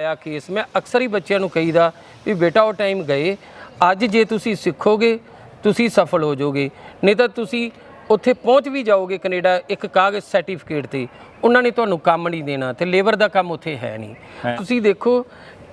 ਆ ਕੇਸ ਮੈਂ ਅਕਸਰ ਹੀ ਬੱਚਿਆਂ ਨੂੰ ਕਹੀਦਾ ਵੀ ਬੇਟਾ ਉਹ ਟਾਈਮ ਗਏ ਅੱਜ ਜੇ ਤੁਸੀਂ ਸਿੱਖੋਗੇ ਤੁਸੀਂ ਸਫਲ ਹੋ ਜਾਓਗੇ ਨਹੀਂ ਤਾਂ ਤੁਸੀਂ ਉੱਥੇ ਪਹੁੰਚ ਵੀ ਜਾਓਗੇ ਕੈਨੇਡਾ ਇੱਕ ਕਾਗਜ਼ ਸਰਟੀਫਿਕੇਟ ਤੇ ਉਹਨਾਂ ਨੇ ਤੁਹਾਨੂੰ ਕੰਮ ਨਹੀਂ ਦੇਣਾ ਤੇ ਲੇਬਰ ਦਾ ਕੰਮ ਉੱਥੇ ਹੈ ਨਹੀਂ। ਤੁਸੀਂ ਦੇਖੋ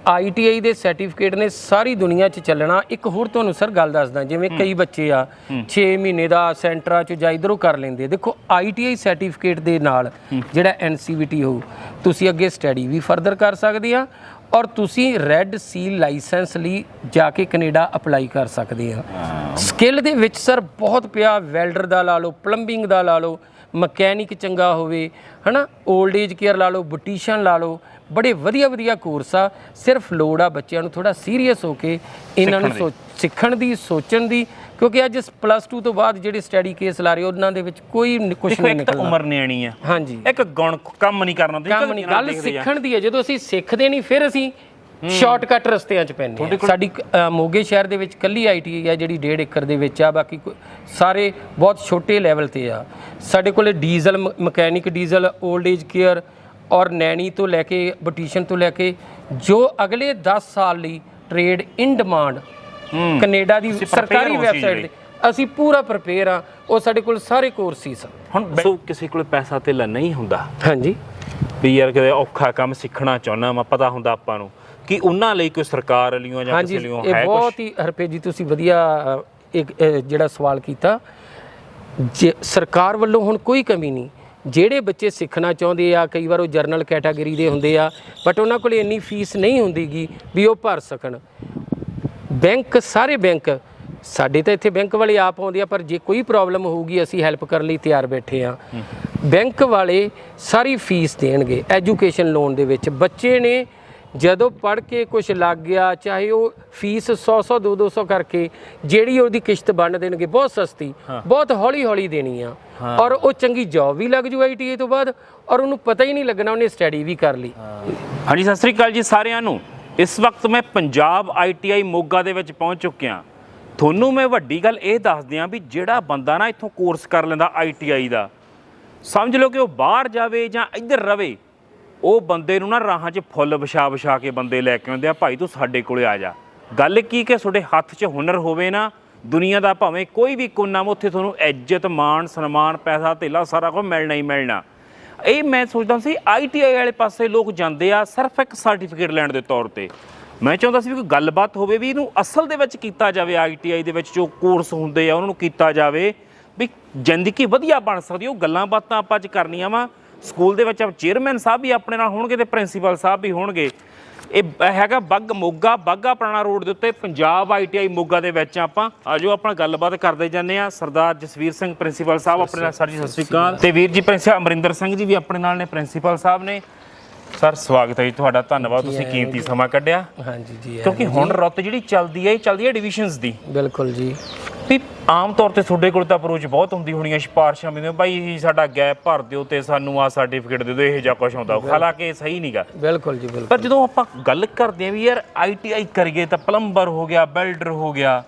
ਆਈਟੀਆਈ ਦੇ ਸਰਟੀਫਿਕੇਟ ਨੇ ਸਾਰੀ ਦੁਨੀਆ 'ਚ ਚੱਲਣਾ। ਇੱਕ ਹੋਰ ਤੁਹਾਨੂੰ ਸਰ ਗੱਲ ਦੱਸਦਾ ਜਿਵੇਂ ਕਈ ਬੱਚੇ ਆ 6 ਮਹੀਨੇ ਦਾ ਸੈਂਟਰਾਂ 'ਚ ਜਾਂ ਇਧਰੋਂ ਕਰ ਲੈਂਦੇ। ਦੇਖੋ ਆਈਟੀਆਈ ਸਰਟੀਫਿਕੇਟ ਦੇ ਨਾਲ ਜਿਹੜਾ ਐਨਸੀਵੀਟੀ ਹੋਊ ਤੁਸੀਂ ਅੱਗੇ ਸਟੱਡੀ ਵੀ ਫਰਦਰ ਕਰ ਸਕਦੇ ਆ ਔਰ ਤੁਸੀਂ ਰੈੱਡ ਸੀਲ ਲਾਇਸੈਂਸ ਲਈ ਜਾ ਕੇ ਕੈਨੇਡਾ ਅਪਲਾਈ ਕਰ ਸਕਦੇ ਆ। ਸਕਿੱਲ ਦੇ ਵਿੱਚ ਸਰ ਬਹੁਤ ਪਿਆ ਵੈਲਡਰ ਦਾ ਲਾ ਲਓ ਪਲੰਬਿੰਗ ਦਾ ਲਾ ਲਓ ਮਕੈਨਿਕ ਚੰਗਾ ਹੋਵੇ ਹਨਾ 올ਡ ਏਜ ਕੇਅਰ ਲਾ ਲਓ ਬੁਟੀਸ਼ਨ ਲਾ ਲਓ ਬੜੇ ਵਧੀਆ ਵਧੀਆ ਕੋਰਸ ਆ। ਸਿਰਫ ਲੋੜ ਆ ਬੱਚਿਆਂ ਨੂੰ ਥੋੜਾ ਸੀਰੀਅਸ ਹੋ ਕੇ ਇਹਨਾਂ ਨੂੰ ਸਿੱਖਣ ਦੀ। ਸੋਚਣ ਦੀ। ਕਿਉਂਕਿ ਅੱਜ ਪਲੱਸ 2 ਤੋਂ ਬਾਅਦ ਜਿਹੜੇ ਸਟੱਡੀ ਕੇਸ ਲਾ ਰਹੇ ਉਹਨਾਂ ਦੇ ਵਿੱਚ ਕੋਈ ਕੁਝ ਨਹੀਂ ਇੱਕ ਨਿਕਲਦਾ। ਉਮਰ ਨਿਆਣੀ ਆ। ਹਾਂਜੀ। ਇੱਕ ਗੁਣ ਕੰਮ ਨਹੀਂ ਕਰਨਾ ਤੁਸੀਂ ਕੰਮ ਨਹੀਂ ਗੱਲ ਸਿੱਖਣ ਦੀ ਹੈ ਜਦੋਂ ਅਸੀਂ ਸਿੱਖਦੇ ਨਹੀਂ ਫਿਰ ਅਸੀਂ ਸ਼ਾਰਟਕਟ ਰਸਤਿਆਂ 'ਚ ਪੈਂਦੇ ਹਾਂ ਸਾਡੀ ਮੋਗੇ ਸ਼ਹਿਰ ਦੇ ਵਿੱਚ ਕੱਲੀ ਆਈਟੀ ਹੈ ਜਿਹੜੀ 1.5 ਏਕੜ ਦੇ ਵਿੱਚ ਆ। ਬਾਕੀ ਸਾਰੇ ਬਹੁਤ ਛੋਟੇ ਲੈਵਲ ਤੇ ਆ। ਸਾਡੇ ਕੋਲੇ diesel mechanic diesel old age care ਔਰ ਨੈਣੀ ਤੋਂ ਲੈ ਕੇ ਬੁਟੀਸ਼ਨ ਤੋਂ ਲੈ ਕੇ ਜੋ ਅਗਲੇ 10 ਸਾਲ ਲਈ ਟ੍ਰੇਡ ਇਨ ਡਿਮਾਂਡ ਕੈਨੇਡਾ ਦੀ ਸਰਕਾਰੀ ਹੋ ਵੈਬਸਾਈਟ ਤੇ ਅਸੀਂ ਪੂਰਾ ਪ੍ਰਪੇਅਰ ਆ ਉਹ ਸਾਡੇ ਕੋਲ ਸਾਰੇ ਕੋਰਸ ਹੀ ਸਨ ਹੁਣ ਸੋ ਕਿਸੇ ਕੋਲ ਪੈਸਾ ਧੇਲਾ ਨਹੀਂ ਹੁੰਦਾ। ਹਾਂਜੀ। ਵੀ ਯਾਰ ਕਿਤੇ ਔਖਾ ਕੰਮ ਸਿੱਖਣਾ ਚਾਹੁੰਦਾ ਮੈਂ ਪਤਾ ਹੁੰਦਾ ਆਪਾਂ ਨੂੰ। ਕਿ ਉਹਨਾਂ ਲਈ ਕੋਈ ਸਰਕਾਰ ਵੱਲੋਂ ਜਾਂ ਕਿਸੇ ਇਹ ਹੈ ਕੁਝ ਬਹੁਤ ਹੀ ਹਰਪੇ ਜੀ ਤੁਸੀਂ ਵਧੀਆ ਇੱਕ ਜਿਹੜਾ ਸਵਾਲ ਕੀਤਾ। ਜੇ ਸਰਕਾਰ ਵੱਲੋਂ ਹੁਣ ਕੋਈ ਕਮੀ ਨਹੀਂ ਜਿਹੜੇ ਬੱਚੇ ਸਿੱਖਣਾ ਚਾਹੁੰਦੇ ਆ ਕਈ ਵਾਰ ਉਹ ਜਰਨਲ ਕੈਟਾਗਰੀ ਦੇ ਹੁੰਦੇ ਆ ਬਟ ਉਹਨਾਂ ਕੋਲ ਇੰਨੀ ਫੀਸ ਨਹੀਂ ਹੁੰਦੀਗੀ ਵੀ ਉਹ ਭਰ ਸਕਣ। ਬੈਂਕ ਸਾਰੇ ਬੈਂਕ ਸਾਡੇ ਤਾਂ ਇੱਥੇ ਬੈਂਕ ਵਾਲੇ ਆਪ ਆਉਂਦੇ ਆ ਪਰ ਜੇ ਕੋਈ ਪ੍ਰੋਬਲਮ ਹੋਊਗੀ ਅਸੀਂ ਹੈਲਪ ਕਰਨ ਲਈ ਤਿਆਰ ਬੈਠੇ ਆ। ਬੈਂਕ ਵਾਲੇ ਸਾਰੀ ਫੀਸ ਦੇਣਗੇ ਐਜੂਕੇਸ਼ਨ ਲੋਨ ਦੇ ਵਿੱਚ। ਬੱਚੇ ਨੇ ਜਦੋਂ ਪੜ੍ਹ ਕੇ ਕੁਝ ਲੱਗ ਗਿਆ ਚਾਹੇ ਉਹ ਫੀਸ 100 100 2 200 ਕਰਕੇ ਜਿਹੜੀ ਉਹਦੀ ਕਿਸ਼ਤ ਬਣ ਦੇਣਗੇ ਬਹੁਤ ਸਸਤੀ ਬਹੁਤ ਹੌਲੀ ਹੌਲੀ ਦੇਣੀ ਆ। ਔਰ ਉਹ ਚੰਗੀ ਜੌਬ ਵੀ ਲੱਗ ਜੂ ਆਈਟੀਏ ਤੋਂ ਬਾਅਦ ਔਰ ਉਹਨੂੰ ਪਤਾ ਹੀ ਨਹੀਂ ਲੱਗਣਾ ਉਹਨੇ ਸਟੱਡੀ ਵੀ ਕਰ ਲਈ। ਹਾਂਜੀ ਸਤਿ ਸ੍ਰੀ ਅਕਾਲ ਜੀ ਸਾਰਿਆਂ ਨੂੰ। ਇਸ ਵਕਤ ਮੈਂ ਪੰਜਾਬ ਆਈਟੀਆਈ ਮੋਗਾ ਦੇ ਵਿੱਚ ਪਹੁੰਚ ਚੁੱਕਿਆ। ਤੁਹਾਨੂੰ ਮੈਂ ਵੱਡੀ ਗੱਲ ਇਹ ਦੱਸ ਦਿਆਂ ਵੀ ਜਿਹੜਾ ਬੰਦਾ ਨਾ ਇੱਥੋਂ ਕੋਰਸ ਕਰ ਲੈਂਦਾ ਆਈਟੀਆਈ ਦਾ ਸਮਝ ਲਓ ਕਿ ਉਹ ਬਾਹਰ ਜਾਵੇ ਜਾਂ ਇੱਧਰ ਰਵੇ ਉਹ ਬੰਦੇ ਨੂੰ ਨਾ ਰਾਹਾਂ 'ਚ ਫੁੱਲ ਵਿਛਾ ਵਿਛਾ ਕੇ ਬੰਦੇ ਲੈ ਕੇ ਆਉਂਦੇ ਆ, ਭਾਈ ਤੂੰ ਸਾਡੇ ਕੋਲੇ ਆ ਜਾ। ਗੱਲ ਕੀ ਕਿ ਤੁਹਾਡੇ ਹੱਥ 'ਚ ਹੁਨਰ ਹੋਵੇ ਨਾ, ਦੁਨੀਆ ਦਾ ਭਾਵੇਂ ਕੋਈ ਵੀ ਕੋਨਾ ਵਾ, ਉੱਥੇ ਤੁਹਾਨੂੰ ਇੱਜ਼ਤ, ਮਾਣ, ਸਨਮਾਨ, ਪੈਸਾ, ਧੇਲਾ ਸਾਰਾ ਕੁਝ ਮਿਲਣਾ ਹੀ ਮਿਲਣਾ। ਇਹ ਮੈਂ ਸੋਚਦਾ ਸੀ ਆਈਟੀਆਈ ਵਾਲੇ ਪਾਸੇ ਲੋਕ ਜਾਂਦੇ ਆ ਸਿਰਫ ਇੱਕ ਸਰਟੀਫਿਕੇਟ ਲੈਣ ਦੇ ਤੌਰ ਤੇ। ਮੈਂ ਚਾਹੁੰਦਾ ਸੀ ਵੀ ਕੋਈ ਗੱਲਬਾਤ ਹੋਵੇ ਵੀ ਇਹਨੂੰ ਅਸਲ ਦੇ ਵਿੱਚ ਕੀਤਾ ਜਾਵੇ ਆਈਟੀਆਈ ਦੇ ਵਿੱਚ ਜੋ ਕੋਰਸ ਹੁੰਦੇ ਆ, ਉਹਨਾਂ ਨੂੰ ਕੀਤਾ ਜਾਵੇ। ਵੀ ਜ਼ਿੰਦਗੀ ਵਧੀਆ ਬਣ ਸਕਦੀ ਉਹ ਗੱਲਾਂ ਬਾਤਾਂ ਆਪਾਂ ਅੱਜ ਕਰਨੀਆਂ ਵਾ। ਸਕੂਲ ਦੇ ਵਿੱਚ ਚੇਅਰਮੈਨ ਸਾਹਿਬ ਵੀ ਆਪਣੇ ਨਾਲ ਹੋਣਗੇ ਤੇ ਪ੍ਰਿੰਸੀਪਲ ਸਾਹਿਬ ਵੀ ਹੋਣਗੇ। ਇਹ ਹੈਗਾ ਬੱਗ ਮੋਗਾ ਬਾਗਾ ਪੁਰਾਣਾ ਰੋਡ ਦੇ ਉੱਤੇ ਪੰਜਾਬ ਆਈਟੀਆਈ ਮੋਗਾ ਦੇ ਵਿੱਚ ਆਪਾਂ। ਆਜੋ ਆਪਣਾ ਗੱਲਬਾਤ ਕਰਦੇ ਜਾਂਦੇ ਆ ਸਰਦਾਰ ਜਸਵੀਰ ਸਿੰਘ ਪ੍ਰਿੰਸੀਪਲ ਸਾਹਿਬ ਆਪਣੇ ਨਾਲ। ਸਰ ਜੀ ਸਤਿ ਸ਼੍ਰੀ ਅਕਾਲ। ਤੇ ਵੀਰ ਜੀ ਪ੍ਰਿੰਸੀਪਲ ਅਮਰਿੰਦਰ ਸਿੰਘ ਜੀ ਵੀ ਆਪਣੇ ਨਾਲ ਨੇ ਪ੍ਰਿੰਸੀਪਲ ਸਾਹਿਬ ਨੇ। ਸਰ ਸਵਾਗਤ ਹੈ ਜੀ ਤੁਹਾਡਾ। ਧੰਨਵਾਦ। ਤੁਸੀਂ ਕੀਮਤੀ ਸਮਾਂ ਕੱਢਿਆ। ਹਾਂਜੀ ਜੀ ਕਿਉਂਕਿ ਹੁਣ ਰੁੱਤ ਜਿਹੜੀ ਚੱਲਦੀ ਹੈ ਇਹ ਚੱਲਦੀ ਹੈ ਡਿਵੀਜ਼ਨਸ ਦੀ। ਬਿਲਕੁਲ ਜੀ। ਵੀ ਆਮ ਤੌਰ ਤੇ ਤੁਹਾਡੇ ਕੋਲ ਤਾਂ ਅਪਰੋਚ ਬਹੁਤ ਹੁੰਦੀ ਹੋਣੀ ਹੈ ਸਿਫਾਰਸ਼ਾਂ ਵੀ ਭਾਈ ਸਾਡਾ ਗੈਪ ਭਰ ਦਿਓ ਤੇ ਸਾਨੂੰ ਆ ਸਰਟੀਫਿਕੇਟ ਦੇ ਦਿਓ ਇਹ ਜਿਹਾ ਕੁਝ ਹੁੰਦਾ ਹਾਲਾਂਕਿ ਇਹ ਸਹੀ ਨਹੀਂਗਾ ਬਿਲਕੁਲ ਜੀ ਬਿਲਕੁਲ। ਪਰ ਜਦੋਂ ਆਪਾਂ ਗੱਲ ਕਰਦੇ ਆਂ ਵੀ ਯਾਰ ਆਈਟੀਆਈ ਕਰੀਏ ਤਾਂ ਪਲੰਬਰ ਹੋ ਗਿਆ ਬਿਲਡਰ ਹੋ ਗਿਆ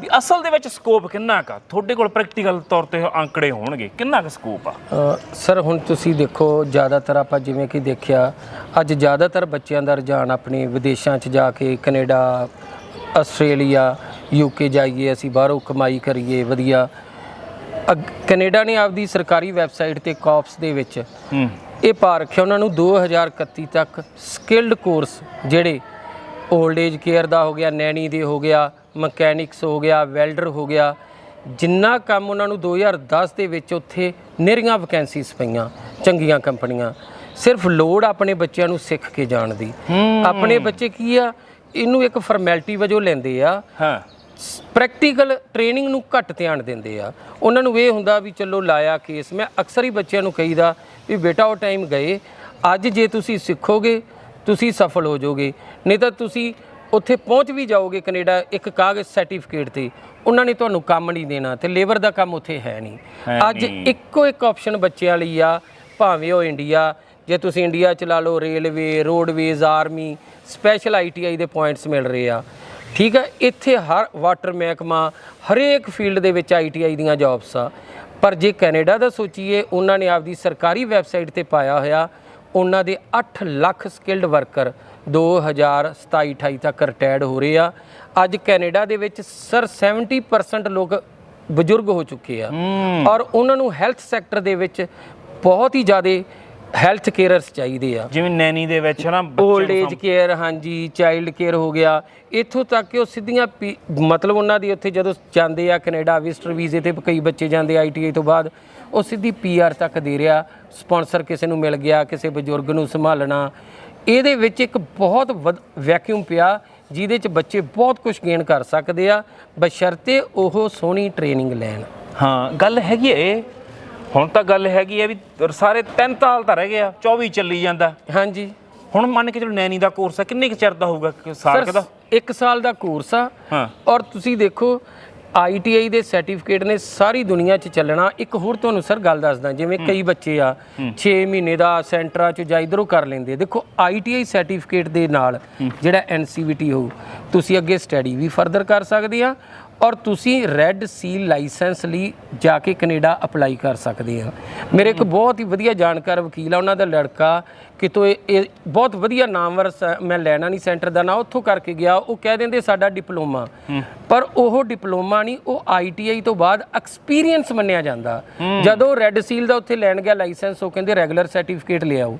ਵੀ ਅਸਲ ਦੇ ਵਿੱਚ ਸਕੋਪ ਕਿੰਨਾ ਕਾ ਤੁਹਾਡੇ ਕੋਲ ਪ੍ਰੈਕਟੀਕਲ ਤੌਰ ਤੇ ਅੰਕੜੇ ਹੋਣਗੇ। ਕਿੰਨਾ ਕੁ ਸਕੋਪ ਆ? ਸਰ ਹੁਣ ਤੁਸੀਂ ਦੇਖੋ ਜ਼ਿਆਦਾਤਰ ਆਪਾਂ ਜਿਵੇਂ ਕਿ ਦੇਖਿਆ ਅੱਜ ਜ਼ਿਆਦਾਤਰ ਬੱਚਿਆਂ ਦਾ ਰੁਝਾਨ ਆਪਣੇ ਵਿਦੇਸ਼ਾਂ 'ਚ ਜਾ ਕੇ ਕੈਨੇਡਾ ਆਸਟ੍ਰੇਲੀਆ ਯੂਕੇ ਜਾਈਏ ਅਸੀਂ ਬਾਹਰੋਂ ਕਮਾਈ ਕਰੀਏ ਵਧੀਆ। ਕੈਨੇਡਾ ਨੇ ਆਪਦੀ ਸਰਕਾਰੀ ਵੈਬਸਾਈਟ ਤੇ ਕਾਪਸ ਦੇ ਵਿੱਚ ਇਹ ਪਾ ਰੱਖਿਆ। ਉਹਨਾਂ ਨੂੰ 2031 ਤੱਕ ਸਕਿਲਡ ਕੋਰਸ ਜਿਹੜੇ 올ਡ ਏਜ ਕੇਅਰ ਦਾ ਹੋ ਗਿਆ ਨੈਣੀ ਦੇ ਹੋ ਗਿਆ ਮਕੈਨਿਕਸ ਹੋ ਗਿਆ ਵੈਲਡਰ ਹੋ ਗਿਆ ਜਿੰਨਾ ਕੰਮ ਉਹਨਾਂ ਨੂੰ 2010 ਦੇ ਵਿੱਚ ਉੱਥੇ ਨਿਹਰੀਆਂ ਵੈਕੈਂਸੀਜ਼ ਪਈਆਂ ਚੰਗੀਆਂ ਕੰਪਨੀਆਂ। ਸਿਰਫ ਲੋੜ ਆਪਣੇ ਬੱਚਿਆਂ ਨੂੰ ਸਿੱਖ ਕੇ ਜਾਣ ਦੀ। ਆਪਣੇ ਬੱਚੇ ਕੀ ਆ ਇਹਨੂੰ ਇੱਕ ਫਾਰਮੈਲਿਟੀ ਵਜੋਂ ਲੈਂਦੇ ਆ। ਹਾਂ। ਪ੍ਰੈਕਟੀਕਲ ਟ੍ਰੇਨਿੰਗ ਨੂੰ ਘੱਟ ਧਿਆਨ ਦਿੰਦੇ ਆ। ਉਹਨਾਂ ਨੂੰ ਇਹ ਹੁੰਦਾ ਵੀ ਚਲੋ ਲਾਇਆ ਕੇਸ ਮੈਂ ਅਕਸਰ ਹੀ ਬੱਚਿਆਂ ਨੂੰ ਕਹੀਦਾ ਵੀ ਬੇਟਾ ਉਹ ਟਾਈਮ ਗਏ ਅੱਜ ਜੇ ਤੁਸੀਂ ਸਿੱਖੋਗੇ ਤੁਸੀਂ ਸਫਲ ਹੋ ਜਾਓਗੇ ਨਹੀਂ ਤਾਂ ਤੁਸੀਂ ਉੱਥੇ ਪਹੁੰਚ ਵੀ ਜਾਓਗੇ ਕੈਨੇਡਾ ਇੱਕ ਕਾਗਜ਼ ਸਰਟੀਫਿਕੇਟ ਤੇ। ਉਹਨਾਂ ਨੇ ਤੁਹਾਨੂੰ ਕੰਮ ਨਹੀਂ ਦੇਣਾ ਤੇ ਲੇਬਰ ਦਾ ਕੰਮ ਉੱਥੇ ਹੈ ਨਹੀਂ। ਅੱਜ ਇੱਕੋ ਇੱਕ ਆਪਸ਼ਨ ਬੱਚਿਆਂ ਲਈ ਆ ਭਾਵੇਂ ਉਹ ਇੰਡੀਆ ਜੇ ਤੁਸੀਂ ਇੰਡੀਆ ਚ ਲਾ ਲਓ railway roadways army special ITI ਦੇ ਪੁਆਇੰਟਸ ਮਿਲ ਰਹੇ ਆ। ਠੀਕ ਹੈ ਇੱਥੇ ਹਰ ਵਾਟਰ ਮਹਿਕਮਾ ਹਰੇਕ ਫੀਲਡ ਦੇ ਵਿੱਚ ਆਈਟੀਆਈ ਦੀਆਂ ਜੌਬਸ ਆ। ਪਰ ਜੇ ਕੈਨੇਡਾ ਦਾ ਸੋਚੀਏ ਉਹਨਾਂ ਨੇ ਆਪਦੀ ਸਰਕਾਰੀ ਵੈਬਸਾਈਟ ਤੇ ਪਾਇਆ ਹੋਇਆ ਉਹਨਾਂ ਦੇ 8 ਲੱਖ ਸਕਿਲਡ ਵਰਕਰ 2027 28 ਤੱਕ ਰਿਟਾਇਰਡ ਹੋ ਰਹੇ ਆ। ਅੱਜ ਕੈਨੇਡਾ ਦੇ ਵਿੱਚ ਸਰ 70% ਲੋਕ ਬਜ਼ੁਰਗ ਹੋ ਚੁੱਕੇ ਆ। ਔਰ ਉਹਨਾਂ ਨੂੰ ਹੈਲਥ ਸੈਕਟਰ ਦੇ ਵਿੱਚ ਬਹੁਤ ਹੀ ਜ਼ਿਆਦਾ ਹੈਲਥ ਕੇਅਰਸ ਚਾਹੀਦੇ ਆ। ਜਿਵੇਂ ਨੈਣੀ ਦੇ ਵਿੱਚ ਨਾ ਬੱਚਿਆਂ 올ਡ ਨੂੰ ਏਜ ਕੇਅਰ ਹਾਂਜੀ ਚਾਈਲਡ ਕੇਅਰ ਹੋ ਗਿਆ। ਇੱਥੋਂ ਤੱਕ ਕਿ ਉਹ ਸਿੱਧੀਆਂ ਪੀ- ਮਤਲਬ ਉਹਨਾਂ ਦੀ ਉੱਥੇ ਜਦੋਂ ਜਾਂਦੇ ਆ ਕੈਨੇਡਾ ਵਿਜ਼ਟਰ ਵੀਜ਼ੇ ਤੇ ਕਈ ਬੱਚੇ ਜਾਂਦੇ ਆਈਟੀਆਈ ਤੋਂ ਬਾਅਦ ਉਹ ਸਿੱਧੀ ਪੀਆਰ ਤੱਕ ਦੇ ਰਿਹਾ। ਸਪਾਂਸਰ ਕਿਸੇ ਨੂੰ ਮਿਲ ਗਿਆ ਕਿਸੇ ਬਜ਼ੁਰਗ ਨੂੰ ਸੰਭਾਲਣਾ। ਇਹਦੇ ਵਿੱਚ ਇੱਕ ਬਹੁਤ ਵੈਕਿਊਮ ਪਿਆ ਜਿਹਦੇ ਚ ਬੱਚੇ ਬਹੁਤ ਕੁਝ ਗੇਨ ਕਰ ਸਕਦੇ ਆ। ਬਸ਼ਰਤੇ ਉਹ ਸੋਹਣੀ ਟ੍ਰੇਨਿੰਗ ਲੈਣ। ਹਾਂ ਗੱਲ ਹੈਗੀ ਹੈ ਇਹ ਹੁਣ ਤਾਂ ਗੱਲ ਹੈਗੀ ਹੈ ਵੀ ਸਾਰੇ ਤਿੰਨ ਸਾਲ ਤਾਂ ਰਹਿ ਗਏ ਆ 24 ਚੱਲੀ ਜਾਂਦਾ। ਹਾਂਜੀ। ਹੁਣ ਮੰਨ ਕੇ ਚਲੋ ਨੈਣੀ ਦਾ ਕੋਰਸ ਆ ਕਿੰਨੇ ਕੁ ਚਿਰ ਦਾ ਹੋਊਗਾ ਸਾਲ ਕੁ ਦਾ? ਇੱਕ ਸਾਲ ਦਾ ਕੋਰਸ ਆ। ਹਾਂ। ਔਰ ਤੁਸੀਂ ਦੇਖੋ ਆਈਟੀਆਈ ਦੇ ਸਰਟੀਫਿਕੇਟ ਨੇ ਸਾਰੀ ਦੁਨੀਆ 'ਚ ਚੱਲਣਾ। ਇੱਕ ਹੋਰ ਤੁਹਾਨੂੰ ਸਰ ਗੱਲ ਦੱਸਦਾ ਜਿਵੇਂ ਕਈ ਬੱਚੇ ਆ 6 ਮਹੀਨੇ ਦਾ ਸੈਂਟਰਾਂ 'ਚ ਜਾਂ ਇਧਰੋਂ ਕਰ ਲੈਂਦੇ ਆ। ਦੇਖੋ ਆਈਟੀਆਈ ਸਰਟੀਫਿਕੇਟ ਦੇ ਨਾਲ ਜਿਹੜਾ ਐਨਸੀਵੀਟੀ ਹੋਊ ਤੁਸੀਂ ਅੱਗੇ ਸਟੱਡੀ ਵੀ ਫਰਦਰ ਕਰ ਸਕਦੇ ਆ ਔਰ ਤੁਸੀਂ ਰੈੱਡ ਸੀਲ ਲਾਇਸੈਂਸ ਲਈ ਜਾ ਕੇ ਕੈਨੇਡਾ ਅਪਲਾਈ ਕਰ ਸਕਦੇ ਆ। ਮੇਰੇ ਇੱਕ ਬਹੁਤ ਹੀ ਵਧੀਆ ਜਾਣਕਾਰ ਵਕੀਲ ਆ ਉਹਨਾਂ ਦਾ ਲੜਕਾ ਕਿਤੋਂ ਇਹ ਇਹ ਬਹੁਤ ਵਧੀਆ ਨਾਮਵਰ ਸ- ਮੈਂ ਲੈਣਾ ਨਹੀਂ ਸੈਂਟਰ ਦਾ ਨਾਂ ਉੱਥੋਂ ਕਰਕੇ ਗਿਆ। ਉਹ ਕਹਿ ਦਿੰਦੇ ਸਾਡਾ ਡਿਪਲੋਮਾ। ਪਰ ਉਹ ਡਿਪਲੋਮਾ ਨਹੀਂ ਉਹ ਆਈਟੀਆਈ ਤੋਂ ਬਾਅਦ ਐਕਸਪੀਰੀਅੰਸ ਮੰਨਿਆ ਜਾਂਦਾ। ਜਦੋਂ ਰੈੱਡ ਸੀਲ ਦਾ ਉੱਥੇ ਲੈਣ ਗਿਆ ਲਾਇਸੈਂਸ ਉਹ ਕਹਿੰਦੇ ਰੈਗੂਲਰ ਸਰਟੀਫਿਕੇਟ ਲਿਆਓ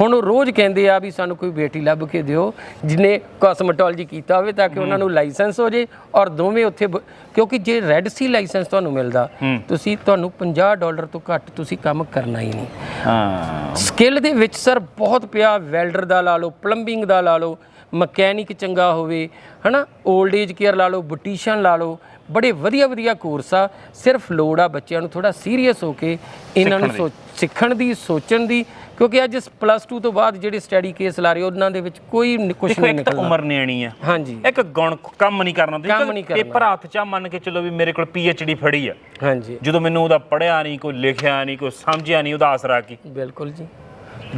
ਹੁਣ ਉਹ ਰੋਜ਼ ਕਹਿੰਦੇ ਆ ਵੀ ਸਾਨੂੰ ਕੋਈ ਬੇਟੀ ਲੱਭ ਕੇ ਦਿਓ ਜਿਹਨੇ ਕਾਸਮੈਟੋਲੋਜੀ ਕੀਤਾ ਹੋਵੇ ਤਾਂ ਕਿ ਉਹਨਾਂ ਨੂੰ ਲਾਇਸੈਂਸ ਹੋ ਜੇ ਔਰ ਦੋਵੇਂ ਉੱਥੇ ਕਿਉਂਕਿ ਜੇ ਰੈੱਡ ਸੀ ਲਾਇਸੈਂਸ ਤੁਹਾਨੂੰ ਮਿਲਦਾ ਤੁਸੀਂ ਤੁਹਾਨੂੰ 50 ਡਾਲਰ ਤੋਂ ਘੱਟ ਤੁਸੀਂ ਕੰਮ ਕਰਨਾ ਹੀ ਨਹੀਂ। ਹਾਂ। ਸਕਿੱਲ ਦੇ ਵਿੱਚ ਸਰ ਬਹੁਤ ਪਿਆ ਵੈਲਡਰ ਦਾ ਲਾ ਲਓ ਪਲੰਬਿੰਗ ਦਾ ਲਾ ਲਓ ਮਕੈਨਿਕ ਚੰਗਾ ਹੋਵੇ ਹਨਾ? 올ਡ ਏਜ ਕੇਅਰ ਲਾ ਲਓ ਬੁਟੀਸ਼ਨ ਲਾ ਲਓ ਬੜੇ ਵਧੀਆ ਵਧੀਆ ਕੋਰਸ ਆ। ਸਿਰਫ ਲੋੜ ਆ ਬੱਚਿਆਂ ਨੂੰ ਥੋੜਾ ਸੀਰੀਅਸ ਹੋ ਕੇ ਇਹਨਾਂ ਨੂੰ ਸਿੱਖਣ ਦੀ। ਸੋਚਣ ਦੀ ਕਿਉਂਕਿ ਅੱਜ ਪਲੱਸ 2 ਤੋਂ ਬਾਅਦ ਜਿਹੜੇ ਸਟੱਡੀ ਕੇਸ ਲਾ ਰਹੇ ਉਹਨਾਂ ਦੇ ਵਿੱਚ ਕੋਈ ਕੁਝ ਨਹੀਂ ਨਿਕਲਦਾ ਉਮਰ ਨਿਆਣੀ ਆ। ਹਾਂਜੀ। ਇੱਕ ਗੁਣ ਕੰਮ ਨਹੀਂ ਕਰਨਾ। ਕਰਨਾ। ਪੇਪਰ ਹੱਥ ਚ ਮੰਨ ਕੇ ਚੱਲੋ ਵੀ ਮੇਰੇ ਕੋਲ ਡੀ ਫੜੀ ਆ। ਹਾਂਜੀ। ਜਦੋਂ ਮੈਨੂੰ ਉਹਦਾ ਪੜਿਆ ਨਹੀਂ ਕੋਈ ਲਿਖਿਆ ਨਹੀਂ ਕੋਈ ਸਮਝਿਆ ਨਹੀਂ ਉਹਦਾ ਆਸਰਾ ਕੀ। ਬਿਲਕੁਲ ਜੀ।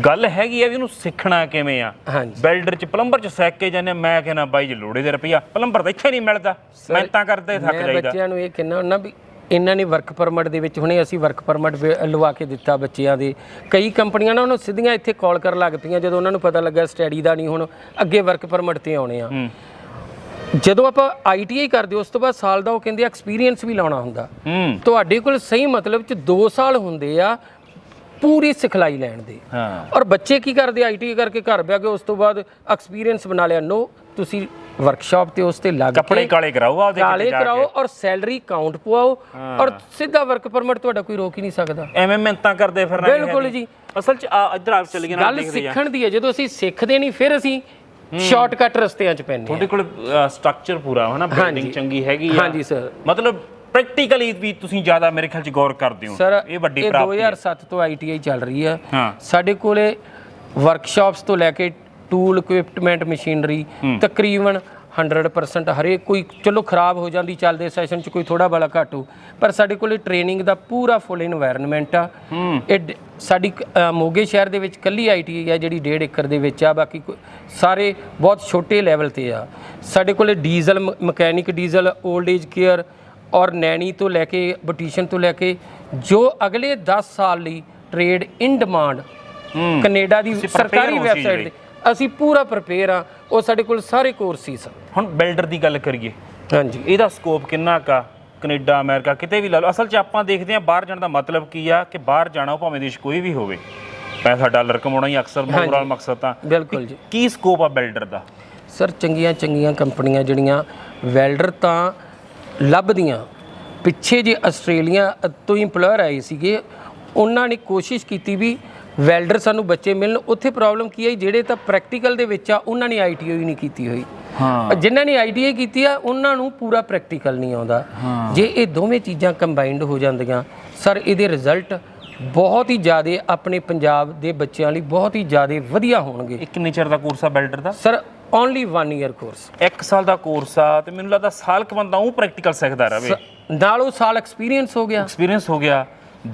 ਗੱਲ ਹੈਗੀ ਆ ਵੀ ਉਹਨੂੰ ਸਿੱਖਣਾ ਕਿਵੇਂ ਆ? ਹਾਂਜੀ। ਬਿਲਡਰ ਚ ਪਲੰਬਰ ਚ ਸੈਕ ਕੇ ਜਾਂਦੇ ਆ, ਮੈਂ ਕਹਿੰਦਾ ਬਾਈ ਜੀ ਲੋੜੇ ਦੇ ਰੁਪਈਆ। ਪਲੰਬਰ ਤਾਂ ਇੱਥੇ ਨਹੀਂ ਮਿਲਦਾ। ਮਿਹਨਤਾਂ ਕਰਦੇ ਥੱਕ ਮੈਂ ਜਾਈਦਾ। ਬੱਚਿਆਂ ਨੂੰ ਇਹ ਕਹਿੰਦਾ ਹੁੰਦਾ ਵੀ ਇਹਨਾਂ ਨੇ ਵਰਕ ਪਰਮਿਟ ਦੇ ਵਿੱਚ ਹੁਣੇ ਅਸੀਂ ਵਰਕ ਪਰਮਿਟ ਲਵਾ ਕੇ ਦਿੱਤਾ ਬੱਚਿਆਂ ਦੇ। ਕਈ ਕੰਪਨੀਆਂ ਨਾ ਉਹਨੂੰ ਸਿੱਧੀਆਂ ਇੱਥੇ ਕਾਲ ਕਰਨ ਲੱਗ ਪਈਆਂ ਜਦੋਂ ਉਹਨਾਂ ਨੂੰ ਪਤਾ ਲੱਗਾ ਸਟੱਡੀ ਦਾ ਨਹੀਂ ਹੁਣ ਅੱਗੇ ਵਰਕ ਪਰਮਿਟ ਤੇ ਆਉਣੇ ਆ। ਹੂੰ। ਜਦੋਂ ਆਪਾਂ ਆਈਟੀਆਈ ਕਰਦੇ ਉਸ ਤੋਂ ਬਾਅਦ ਸਾਲ ਦਾ ਉਹ ਕਹਿੰਦੇ ਐਕਸਪੀਰੀਅੰਸ ਵੀ ਲਾਉਣਾ ਹੁੰਦਾ। ਹੂੰ। ਤੁਹਾਡੇ ਕੋਲ ਸਹੀ ਮਤਲਬ ਚ 2 ਸਾਲ ਹੁੰਦੇ ਆ ਪੂਰੀ ਸਿਖਲਾਈ ਲੈਣ ਦੇ। ਹਾਂ। ਔਰ ਬੱਚੇ ਕੀ ਕਰਦੇ? ਆਈਟੀ ਕਰਕੇ ਘਰ ਬਹਿ ਕੇ ਉਸ ਤੋਂ ਬਾਅਦ ਐਕਸਪੀਰੀਅੰਸ ਬਣਾ ਲਿਆ। ਨੋ ਤੁਸੀਂ ਵਰਕਸ਼ਾਪ ਤੇ ਉਸ ਤੇ ਲੱਗ ਕੱਪੜੇ ਕੇ ਕਾਲੇ ਕਰਾਓ ਆਪਦੇ ਕਾਲੇ ਕਿਤੇ ਜਾ ਕਰਾਓ ਔਰ ਸੈਲਰੀ ਕਾਊਂਟ ਪਵਾਓ ਔਰ ਸਿੱਧਾ ਵਰਕ ਪਰਮਿਟ ਤੁਹਾਡਾ ਕੋਈ ਰੋਕ ਹੀ ਨਹੀਂ ਸਕਦਾ। ਐਵੇਂ ਮਿਹਨਤਾਂ ਕਰਦੇ ਫਿਰਨਾ ਨਹੀਂ ਬਿਲਕੁਲ। ਜੀ। ਅਸਲ ਚ ਇੱਧਰ ਆ ਚੱਲ ਗਿਆ ਨਾ ਗੱਲ ਸਿੱਖਣ ਦੀ ਹੈ। ਜਦੋਂ ਅਸੀਂ ਸਿੱਖਦੇ ਨਹੀਂ ਫਿਰ ਅਸੀਂ ਸ਼ਾਰਟਕਟ ਰਸਤਿਆਂ 'ਚ ਪੈਂਦੇ ਤੁਹਾਡੇ ਕੋਲ ਸਟਰਕਚਰ ਪੂਰਾ ਹੈ ਨਾ ਬਿਲਡਿੰਗ ਚੰਗੀ ਹੈਗੀ ਆ। ਹਾਂਜੀ ਸਰ ਮਤਲਬ ਪ੍ਰੈਕਟੀਕਲੀ ਵੀ ਤੁਸੀਂ ਜ਼ਿਆਦਾ ਮੇਰੇ ਖਿਆਲ 'ਚ ਗੌਰ ਕਰਦੇ ਹੋ। ਇਹ ਵੱਡੀ ਪ੍ਰਾਪਤੀ ਹੈ। 2007 ਤੋਂ ਆਈਟੀਆਈ ਚੱਲ ਰਹੀ ਹੈ। ਸਾਡੇ ਕੋਲੇ ਵਰਕਸ਼ਾਪਸ ਤੋਂ ਲੈ ਕੇ ਟੂਲ ਇਕਵਿਪਮੈਂਟ ਮਸ਼ੀਨਰੀ ਤਕਰੀਬਨ 100% ਹਰੇਕ ਕੋਈ ਚਲੋ ਖਰਾਬ ਹੋ ਜਾਂਦੀ ਚੱਲਦੇ ਸੈਸ਼ਨ 'ਚ ਕੋਈ ਥੋੜਾ ਬੜਾ ਘੱਟ ਹੋ ਪਰ ਸਾਡੇ ਕੋਲੇ ਟ੍ਰੇਨਿੰਗ ਦਾ ਪੂਰਾ ਫੁੱਲ এনवायरमेंट ਆ। ਇਹ ਸਾਡੀ ਮੋਗੇ ਸ਼ਹਿਰ ਦੇ ਵਿੱਚ ਕੱਲੀ ਆਈਟੀਆਈ ਆ ਜਿਹੜੀ 1.5 ਏਕੜ ਦੇ ਵਿੱਚ ਆ ਬਾਕੀ ਸਾਰੇ ਬਹੁਤ ਛੋਟੇ ਲੈਵਲ ਤੇ ਆ। ਸਾਡੇ ਕੋਲੇ diesel mechanic diesel old age care ਔਰ ਨੈਣੀ ਤੋਂ ਲੈ ਕੇ ਬੁਟੀਸ਼ਨ ਤੋਂ ਲੈ ਕੇ ਜੋ ਅਗਲੇ 10 ਸਾਲ ਲਈ ਟ੍ਰੇਡ ਇਨ ਡਿਮਾਂਡ ਹੂੰ। ਕੈਨੇਡਾ ਦੀ ਸਰਕਾਰੀ ਹੋ ਵੈਬਸਾਈਟ। ਤੇ ਅਸੀਂ ਪੂਰਾ ਪ੍ਰਪੇਅਰ ਆ ਉਹ ਸਾਡੇ ਕੋਲ ਸਾਰੇ ਕੋਰਸਿਸ ਆ। ਹੁਣ ਬਿਲਡਰ ਦੀ ਗੱਲ ਕਰੀਏ। ਹਾਂਜੀ। ਇਹਦਾ ਸਕੋਪ ਕਿੰਨਾ ਕਾ ਕੈਨੇਡਾ ਅਮਰੀਕਾ ਕਿਤੇ ਵੀ ਲਾ ਲਓ। ਅਸਲ 'ਚ ਆਪਾਂ ਦੇਖਦੇ ਹਾਂ ਬਾਹਰ ਜਾਣ ਦਾ ਮਤਲਬ ਕੀ ਆ ਕਿ ਬਾਹਰ ਜਾਣਾ ਉਹ ਭਾਵੇਂ ਦੇਸ਼ ਕੋਈ ਵੀ ਹੋਵੇ। ਪੈਸਾ ਡਾਲਰ ਕਮਾਉਣਾ ਹੀ ਅਕਸਰ ਮੋਰਲ ਮਕਸਦ ਤਾਂ ਬਿਲਕੁਲ ਜੀ। ਕੀ ਸਕੋਪ ਆ ਬਿਲਡਰ ਦਾ? ਸਰ ਚੰਗੀਆਂ ਚੰਗੀਆਂ ਕੰਪਨੀਆਂ ਜਿਹੜੀਆਂ ਵੈਲਡਰ ਤਾਂ ਲੱਭਦੀਆਂ। ਪਿੱਛੇ ਜੇ ਆਸਟ੍ਰੇਲੀਆ ਤੋਂ ਇੰਪਲੋਇਰ ਆਏ ਸੀਗੇ ਉਹਨਾਂ ਨੇ ਕੋਸ਼ਿਸ਼ ਕੀਤੀ ਵੀ ਵੈਲਡਰ ਸਾਨੂੰ ਬੱਚੇ ਮਿਲਣ। ਉੱਥੇ ਪ੍ਰੋਬਲਮ ਕੀ ਹੈ ਜਿਹੜੇ ਤਾਂ ਪ੍ਰੈਕਟੀਕਲ ਦੇ ਵਿੱਚ ਆ ਉਹਨਾਂ ਨੇ ਆਈਟੀਆਈ ਨਹੀਂ ਕੀਤੀ ਹੋਈ। ਹਾਂ। ਜਿਨ੍ਹਾਂ ਨੇ ਆਈਟੀਆਈ ਕੀਤੀ ਆ ਉਹਨਾਂ ਨੂੰ ਪੂਰਾ ਪ੍ਰੈਕਟੀਕਲ ਨਹੀਂ ਆਉਂਦਾ। ਜੇ ਇਹ ਦੋਵੇਂ ਚੀਜ਼ਾਂ ਕੰਬਾਈਨਡ ਹੋ ਜਾਂਦੀਆਂ ਸਰ ਇਹਦੇ ਰਿਜ਼ਲਟ ਬਹੁਤ ਹੀ ਜ਼ਿਆਦਾ ਆਪਣੇ ਪੰਜਾਬ ਦੇ ਬੱਚਿਆਂ ਲਈ ਬਹੁਤ ਹੀ ਜ਼ਿਆਦਾ ਵਧੀਆ ਹੋਣਗੇ। ਇਹ ਕਿੰਨੇ ਚਿਰ ਦਾ ਕੋਰਸ ਆ ਬਿਲਡਰ ਦਾ? ਸਰ ਓਨਲੀ 1 ਇਅਰ ਕੋਰਸ ਇੱਕ ਸਾਲ ਦਾ ਕੋਰਸ ਆ ਤੇ ਮੈਨੂੰ ਲੱਗਦਾ ਸਾਲ ਕੁ ਬੰਦਾ ਉਹ ਪ੍ਰੈਕਟੀਕਲ ਸਿੱਖਦਾ ਰਵੇ ਨਾਲੋਂ ਸਾਲ ਐਕਸਪੀਰੀਅੰਸ ਹੋ ਗਿਆ। ਐਕਸਪੀਰੀਅੰਸ ਹੋ ਗਿਆ।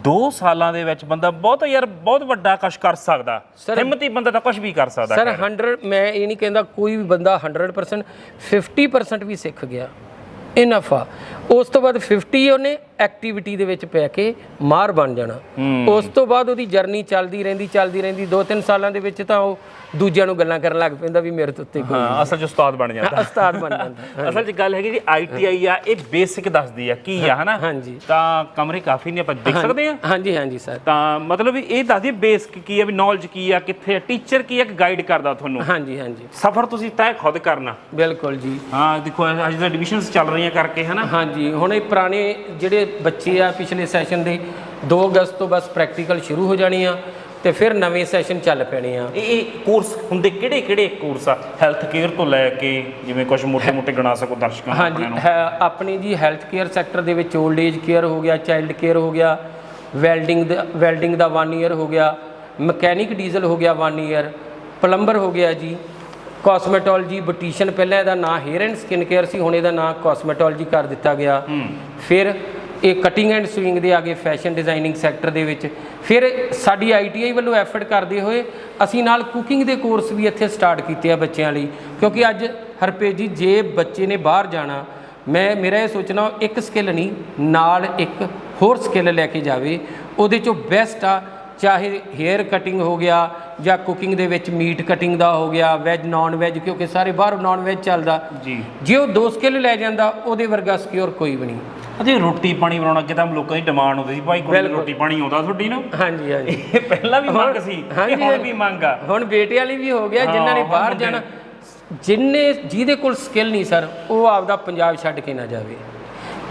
2 ਸਾਲਾਂ ਦੇ ਵਿੱਚ ਬੰਦਾ ਬਹੁਤ ਯਾਰ ਬਹੁਤ ਵੱਡਾ ਕੁਛ ਕਰ ਸਕਦਾ। ਹਿੰਮਤੀ ਬੰਦਾ ਤਾਂ ਕੁਝ ਵੀ ਕਰ ਸਕਦਾ ਸਰ 100 ਮੈਂ ਇਹ ਨਹੀਂ ਕਹਿੰਦਾ ਕੋਈ ਵੀ ਬੰਦਾ 100% 50% ਵੀ ਸਿੱਖ ਗਿਆ। ਇਨਫ ਆ। ਉਸ ਤੋਂ ਬਾਅਦ 50 ਉਹਨੇ ਐਕਟੀਵਿਟੀ ਦੇ ਵਿੱਚ ਪੈ ਕੇ ਮਾਰ ਬਣ ਜਾਣਾ। ਉਸ ਤੋਂ ਬਾਅਦ ਉਹਦੀ ਜਰਨੀ ਚੱਲਦੀ ਰਹਿੰਦੀ ਚੱਲਦੀ ਰਹਿੰਦੀ। 2-3 ਸਾਲਾਂ ਦੇ ਵਿੱਚ ਤਾਂ ਉਹ ਦੂਜਿਆਂ ਨੂੰ ਗੱਲਾਂ ਕਰਨ ਲੱਗ ਪੈਂਦਾ ਵੀ ਮੇਰੇ ਤੋਂ ਉੱਤੇ ਕੋਈ ਹਾਂ ਅਸਲ 'ਚ ਉਸਤਾਦ ਬਣ ਜਾਂਦਾ। ਉਸਤਾਦ ਬਣ ਜਾਂਦਾ ਅਸਲ 'ਚ ਗੱਲ ਹੈਗੀ ਜੀ ਆਈਟੀਆਈ ਆ ਇਹ ਬੇਸਿਕ ਦੱਸਦੀ ਆ ਕੀ ਆ ਹਨਾ? ਹਾਂਜੀ। ਤਾਂ ਕਮਰੇ ਕਾਫੀ ਨੇ ਆਪਾਂ ਦੇਖ ਸਕਦੇ ਆ ਹਾਂਜੀ ਹਾਂਜੀ ਸਰ। ਤਾਂ ਮਤਲਬ ਇਹ ਦੱਸਦੀ ਬੇਸਿਕ ਕੀ ਆ ਵੀ ਨੌਲੇਜ ਕੀ ਆ ਕਿੱਥੇ ਆ ਟੀਚਰ ਕੀ ਆ ਕਿ ਗਾਈਡ ਕਰਦਾ ਤੁਹਾਨੂੰ? ਹਾਂਜੀ ਹਾਂਜੀ। ਸਫ਼ਰ ਤੁਸੀਂ ਤੈਅ ਖੁਦ ਕਰਨਾ। ਬਿਲਕੁਲ ਜੀ। ਹਾਂ ਦੇਖੋ ਅੱਜ ਦਾ ਡਿਵੀਜ਼ਨਸ ਚੱਲ ਰਹੀਆਂ ਕਰਕੇ ਹਨਾ? ਹਾਂਜੀ ਜੀ ਹੁਣ ਇਹ ਪੁਰਾਣੇ ਜਿਹੜੇ ਬੱਚੇ ਆ ਪਿਛਲੇ ਸੈਸ਼ਨ ਦੇ 2 ਅਗਸਤ ਤੋਂ ਬਸ ਪ੍ਰੈਕਟੀਕਲ ਸ਼ੁਰੂ ਹੋ ਜਾਣੀ ਆ ਤੇ ਫਿਰ ਨਵੇਂ ਸੈਸ਼ਨ ਚੱਲ ਪੈਣੇ ਆ। ਇਹ ਕੋਰਸ ਹੁੰਦੇ ਕਿਹੜੇ ਕਿਹੜੇ ਕੋਰਸ ਆ? ਹੈਲਥ ਕੇਅਰ ਤੋਂ ਲੈ ਕੇ ਜਿਵੇਂ ਕੁਝ ਮੋਟੇ ਮੋਟੇ ਗਣਾ ਸਕੋ ਦਰਸ਼ਕਾਂ ਹਾਂਜੀ ਹੈ- ਆਪਣੀ ਜੀ ਹੈਲਥ ਕੇਅਰ ਸੈਕਟਰ ਦੇ ਵਿੱਚ 올ਡ ਏਜ ਕੇਅਰ ਹੋ ਗਿਆ ਚਾਈਲਡ ਕੇਅਰ ਹੋ ਗਿਆ ਵੈਲਡਿੰਗ ਦਾ ਵੈਲਡਿੰਗ ਦਾ 1 ਈਅਰ ਹੋ ਗਿਆ ਮਕੈਨਿਕ ਡੀਜ਼ਲ ਹੋ ਗਿਆ 1 ਈਅਰ ਪਲੰਬਰ ਹੋ ਗਿਆ ਜੀ। ਕਾਸਮੈਟੋਲੋਜੀ ਬੁਟੀਸ਼ੀਅਨ ਪਹਿਲਾਂ ਇਹਦਾ ਨਾਂ ਹੇਅਰ ਐਂਡ ਸਕਿਨ ਕੇਅਰ ਸੀ ਹੁਣ ਇਹਦਾ ਨਾਂ ਕਾਸਮੈਟੋਲੋਜੀ ਕਰ ਦਿੱਤਾ ਗਿਆ। ਫਿਰ ਇਹ ਕਟਿੰਗ ਐਂਡ ਸਵਿੰਗ ਦੇ ਆਗੇ ਫੈਸ਼ਨ ਡਿਜ਼ਾਈਨਿੰਗ ਸੈਕਟਰ ਦੇ ਵਿੱਚ। ਫਿਰ ਸਾਡੀ ਆਈਟੀਆਈ ਵੱਲੋਂ ਐਫਰਟ ਕਰਦੇ ਹੋਏ ਅਸੀਂ ਨਾਲ ਕੁਕਿੰਗ ਦੇ ਕੋਰਸ ਵੀ ਇੱਥੇ ਸਟਾਰਟ ਕੀਤੇ ਆ ਬੱਚਿਆਂ ਲਈ। ਕਿਉਂਕਿ ਅੱਜ ਹਰਪ੍ਰੀਤ ਜੀ ਜੇ ਬੱਚੇ ਨੇ ਬਾਹਰ ਜਾਣਾ ਮੈਂ ਮੇਰਾ ਇਹ ਸੋਚਣਾ ਇੱਕ ਸਕਿੱਲ ਨਹੀਂ ਨਾਲ ਇੱਕ ਹੋਰ ਸਕਿੱਲ ਲੈ ਕੇ ਜਾਵੇ। ਉਹਦੇ ਚੋਂ ਬੈਸਟ ਆ ਚਾਹੇ ਹੇਅਰ ਕਟਿੰਗ ਹੋ ਗਿਆ ਜਾਂ ਕੁਕਿੰਗ ਦੇ ਵਿੱਚ ਮੀਟ ਕਟਿੰਗ ਦਾ ਹੋ ਗਿਆ ਵੈਜ ਨਾਨ ਵੈਜ ਕਿਉਂਕਿ ਸਾਰੇ ਬਾਹਰ ਨਾਨ ਵੈਜ ਚੱਲਦਾ। ਜੀ। ਜੇ ਉਹ ਦੋ ਸਕਿੱਲ ਲੈ ਜਾਂਦਾ ਉਹਦੇ ਵਰਗਾ ਸਿਕਿਉਰ ਕੋਈ ਵੀ ਨਹੀਂ। ਅਤੇ ਰੋਟੀ ਪਾਣੀ ਬਣਾਉਣਾ ਤਾਂ ਲੋਕਾਂ ਦੀ ਡਿਮਾਂਡ ਹੁੰਦੀ ਸੀ ਭਾਈ ਕੋਈ। ਰੋਟੀ ਪਾਣੀ ਆਉਂਦਾ ਤੁਹਾਡੀ ਨੂੰ? ਹਾਂਜੀ ਹਾਂਜੀ। ਇਹ ਪਹਿਲਾਂ ਵੀ ਮੰਗ ਸੀ ਹਾਂਜੀ, ਇਹ ਹੁਣ। ਵੀ ਮੰਗ ਆ। ਹੁਣ ਬੇਟੇ ਵਾਲੀ ਵੀ ਹੋ ਗਿਆ ਜਿਨ੍ਹਾਂ ਨੇ ਬਾਹਰ ਜਾਣਾ। ਜਿੰਨੇ ਜਿਹਦੇ ਕੋਲ ਸਕਿੱਲ ਨਹੀਂ ਸਰ ਉਹ ਆਪਦਾ ਪੰਜਾਬ ਛੱਡ ਕੇ ਨਾ ਜਾਵੇ।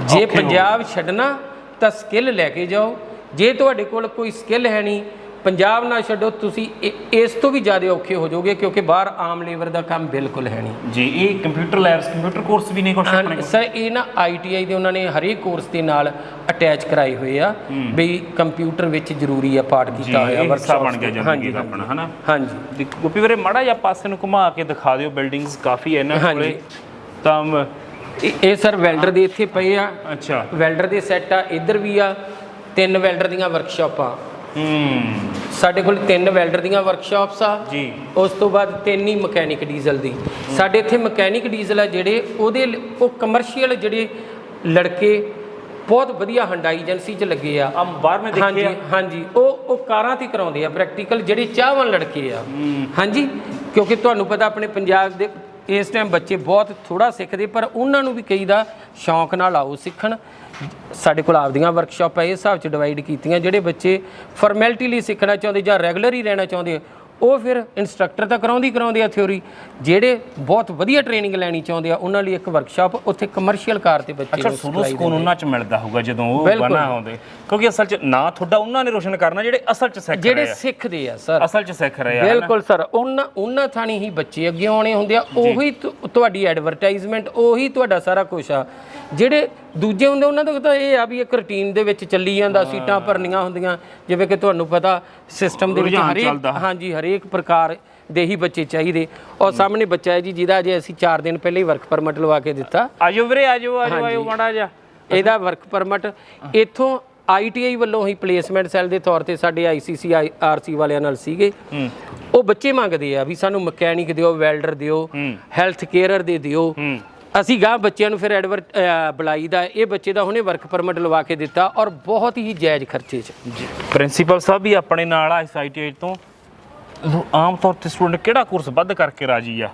ਜੇ ਪੰਜਾਬ ਛੱਡਣਾ ਤਾਂ ਸਕਿੱਲ ਲੈ ਕੇ ਜਾਓ। ਜੇ ਤੁਹਾਡੇ ਕੋਲ ਕੋਈ ਸਕਿੱਲ ਹੈ ਨਹੀਂ ਪੰਜਾਬ ਨਾ ਛੱਡੋ ਤੁਸੀਂ ਇਸ ਤੋਂ ਵੀ ਜ਼ਿਆਦਾ ਔਖੇ ਹੋ ਜਾਓਗੇ ਕਿਉਂਕਿ ਬਾਹਰ ਆਮ ਲੇਬਰ ਦਾ ਕੰਮ ਬਿਲਕੁਲ ਹੈ ਨਹੀਂ। ਜੀ ਇਹ ਕੰਪਿਊਟਰ ਲੈਬਸ ਕੰਪਿਊਟਰ ਕੋਰਸ ਵੀ ਨੇ ਕੁਝ ਆਪਣੇ ਕੋਲ? ਸਰ ਇਹ ਨਾ ਆਈਟੀਆਈ ਦੇ ਉਹਨਾਂ ਨੇ ਹਰੇਕ ਕੋਰਸ ਦੇ ਨਾਲ ਅਟੈਚ ਕਰਾਏ ਹੋਏ ਆ ਵੀ ਕੰਪਿਊਟਰ ਵਿੱਚ ਜ਼ਰੂਰੀ ਆ ਜੀ ਕੀਤਾ ਹੋਇਆ workshops ਬਣ ਗਿਆ। ਜ਼ਿੰਦਗੀ ਆਪਣਾ ਹਨਾ? ਹਾਂਜੀ। ਗੋਪੀ ਵੀਰੇ ਮਾੜਾ ਜਿਹਾ ਪਾਸੇ ਨੂੰ ਘੁਮਾ ਕੇ ਦਿਖਾ ਦਿਓ ਬਿਲਡਿੰਗਸ ਕਾਫੀ ਇਹਨਾਂ। ਕੋਲੇ। ਤਾਂ ਇਹ ਸਰ ਵੈਲਡਰ ਦੇ ਇੱਥੇ ਪਏ ਆ। ਅੱਛਾ। ਵੈਲਡਰ ਦੇ ਸੈੱਟ ਆ ਇੱਧਰ ਵੀ ਆ ਤਿੰਨ ਵੈਲਡਰ ਦੀਆਂ ਵਰਕਸ਼ਾਪਾਂ। ਹੂੰ। ਸਾਡੇ ਕੋਲ ਤਿੰਨ ਵੈਲਡਰ ਦੀਆਂ ਵਰਕਸ਼ਾਪਸ ਆ। ਜੀ। ਉਸ ਤੋਂ ਬਾਅਦ ਤਿੰਨ ਹੀ ਮਕੈਨਿਕ ਡੀਜ਼ਲ ਦੀ। ਸਾਡੇ ਇੱਥੇ ਮਕੈਨਿਕ ਡੀਜ਼ਲ ਆ ਜਿਹੜੇ ਉਹਦੇ ਉਹ ਕਮਰਸ਼ੀਅਲ ਜਿਹੜੇ ਲੜਕੇ ਬਹੁਤ ਵਧੀਆ ਹੰਡਾਈ ਏਜੰਸੀ 'ਚ ਲੱਗੇ ਆ। ਆ ਬਾਹਰ ਮੈਂ ਹਾਂਜੀ ਦੇਖਿਆ। ਹਾਂਜੀ ਉਹ ਉਹ ਕਾਰਾਂ ਤੇ ਕਰਾਉਂਦੇ ਆ। ਪ੍ਰੈਕਟੀਕਲ ਜਿਹੜੇ ਚਾਹਵਾਨ ਲੜਕੇ ਆ। ਹਾਂਜੀ? ਕਿਉਂਕਿ ਤੁਹਾਨੂੰ ਪਤਾ ਆਪਣੇ ਪੰਜਾਬ ਦੇ ਇਸ ਟਾਈਮ ਬੱਚੇ ਬਹੁਤ ਥੋੜਾ ਸਿੱਖਦੇ, ਪਰ ਉਹਨਾਂ ਨੂੰ ਵੀ ਕਈ ਦਾ ਸ਼ੌਂਕ ਨਾਲ ਆਓ ਸਿੱਖਣ। ਸਾਡੇ ਕੋਲ ਆਪਦੀਆਂ ਵਰਕਸ਼ਾਪਾਂ ਇਸ ਹਿਸਾਬ 'ਚ ਡਿਵਾਈਡ ਕੀਤੀਆਂ, ਜਿਹੜੇ ਬੱਚੇ ਫਾਰਮੈਲਿਟੀ ਲਈ ਸਿੱਖਣਾ ਚਾਹੁੰਦੇ ਜਾਂ ਰੈਗੂਲਰ ਹੀ ਰਹਿਣਾ ਚਾਹੁੰਦੇ ਉਹ ਫਿਰ ਇਨਸਟ੍ਰਕਟਰ ਤਾਂ ਕਰਾਉਂਦੀ ਕਰਾਉਂਦੇ ਆ ਥਿਉਰੀ ਜਿਹੜੇ ਬਹੁਤ ਵਧੀਆ ਟ੍ਰੇਨਿੰਗ ਲੈਣੀ ਚਾਹੁੰਦੇ ਆ ਉਹਨਾਂ ਲਈ ਇੱਕ ਵਰਕਸ਼ਾਪ ਉੱਥੇ ਕਮਰਸ਼ੀਅਲ ਕਾਰ ਤੇ ਬੱਚੇ ਅੱਛਾ ਸੁਣੋ ਸਕੂਨ ਉਹਨਾਂ ਚ ਮਿਲਦਾ ਹੋਊਗਾ ਜਦੋਂ ਉਹ। ਬਣਾ ਹੁੰਦੇ ਕਿਉਂਕਿ ਅਸਲ ਚ ਨਾ ਤੁਹਾਡਾ ਉਹਨਾਂ ਨੇ ਰੋਸ਼ਨ ਕਰਨਾ ਜਿਹੜੇ ਅਸਲ ਚ ਸਿੱਖ ਜਿਹੜੇ ਰਹੇ ਆ। ਸਿੱਖਦੇ ਆ ਸਰ। ਅਸਲ ਚ ਸਿੱਖ ਰਹੇ ਆ? ਬਿਲਕੁਲ ਸਰ। ਉਹਨਾਂ ਉਹਨਾਂ ਥਾਣੀ ਹੀ ਬੱਚੇ ਅੱਗੇ ਆਉਣੇ ਹੁੰਦੇ ਆ। ਉਹੀ ਤੁਹਾਡੀ ਐਡਵਰਟਾਈਜ਼ਮੈਂਟ ਉਹੀ ਤੁਹਾਡਾ ਸਾਰਾ ਕੁਝ ਆ। ਜਿਹੜੇ ਦੂਜੇ ਹੁੰਦੇ ਉਹਨਾਂ ਦਾ ਤਾਂ ਇਹ ਆ ਵੀ ਇੱਕ ਰੁਟੀਨ ਦੇ ਵਿੱਚ ਚੱਲੀ ਜਾਂਦਾ ਸੀਟਾਂ ਭਰਨੀਆਂ ਹੁੰਦੀਆਂ ਜਿਵੇਂ ਕਿ ਤੁਹਾਨੂੰ ਪਤਾ ਸਿਸਟਮ ਦੇ ਵਿੱਚ ਰੁਝਾਨ ਹਰੇਕ ਚੱਲਦਾ। ਹਾਂਜੀ ਹਰੇਕ ਪ੍ਰਕਾਰ ਦੇ ਹੀ ਬੱਚੇ ਚਾਹੀਦੇ। ਔਰ ਸਾਹਮਣੇ ਬੱਚਾ ਹੈ ਜੀ ਜਿਹਦਾ ਅਜੇ ਅਸੀਂ 4 ਦਿਨ ਪਹਿਲੇ ਹੀ ਵਰਕ ਪਰਮਿਟ ਲਵਾ ਕੇ ਦਿੱਤਾ। ਆਜੋ ਵੀਰੇ ਆਜੋ ਆਜੋ ਆਜੋ ਮਾੜਾ ਜਾ ਇਹਦਾ ਵਰਕ ਪਰਮਿਟ ਇੱਥੋਂ ਆਈਟੀਆਈ ਵੱਲੋਂ ਹੀ ਪਲੇਸਮੈਂਟ ਸੈੱਲ ਦੇ ਤੌਰ ਤੇ ਸਾਡੇ ਆਈਸੀਸੀ ਆਰਸੀ ਵਾਲਿਆਂ ਨਾਲ ਸੀਗੇ। ਉਹ ਬੱਚੇ ਮੰਗਦੇ ਆ ਵੀ ਸਾਨੂੰ ਮਕੈਨਿਕ ਦਿਓ ਵੈਲਡਰ ਦਿਓ। ਹੈਲਥ ਕੇਅਰਰ ਦੇ ਦਿਓ। ਅਸੀਂ ਗਾਂ ਬੱਚਿਆਂ ਨੂੰ ਫਿਰ ਐਡਵਰਟ ਬੁਲਾਈ ਦਾ ਇਹ ਬੱਚੇ ਦਾ ਹੁਣੇ ਵਰਕ ਪਰਮਿਟ ਲਵਾ ਕੇ ਦਿੱਤਾ ਔਰ ਬਹੁਤ ਹੀ ਜਾਇਜ਼ ਖਰਚੇ 'ਚ। ਜੀ। ਪ੍ਰਿੰਸੀਪਲ ਸਾਹਿਬ ਵੀ ਆਪਣੇ ਨਾਲ ਆ ਇਸ ਆਈਟੀਆਈ ਤੋਂ। ਆਮ ਤੌਰ ਤੇ ਸਟੂਡੈਂਟ ਕਿਹੜਾ ਕੋਰਸ ਵੱਧ ਕਰਕੇ ਰਾਜੀ ਆ?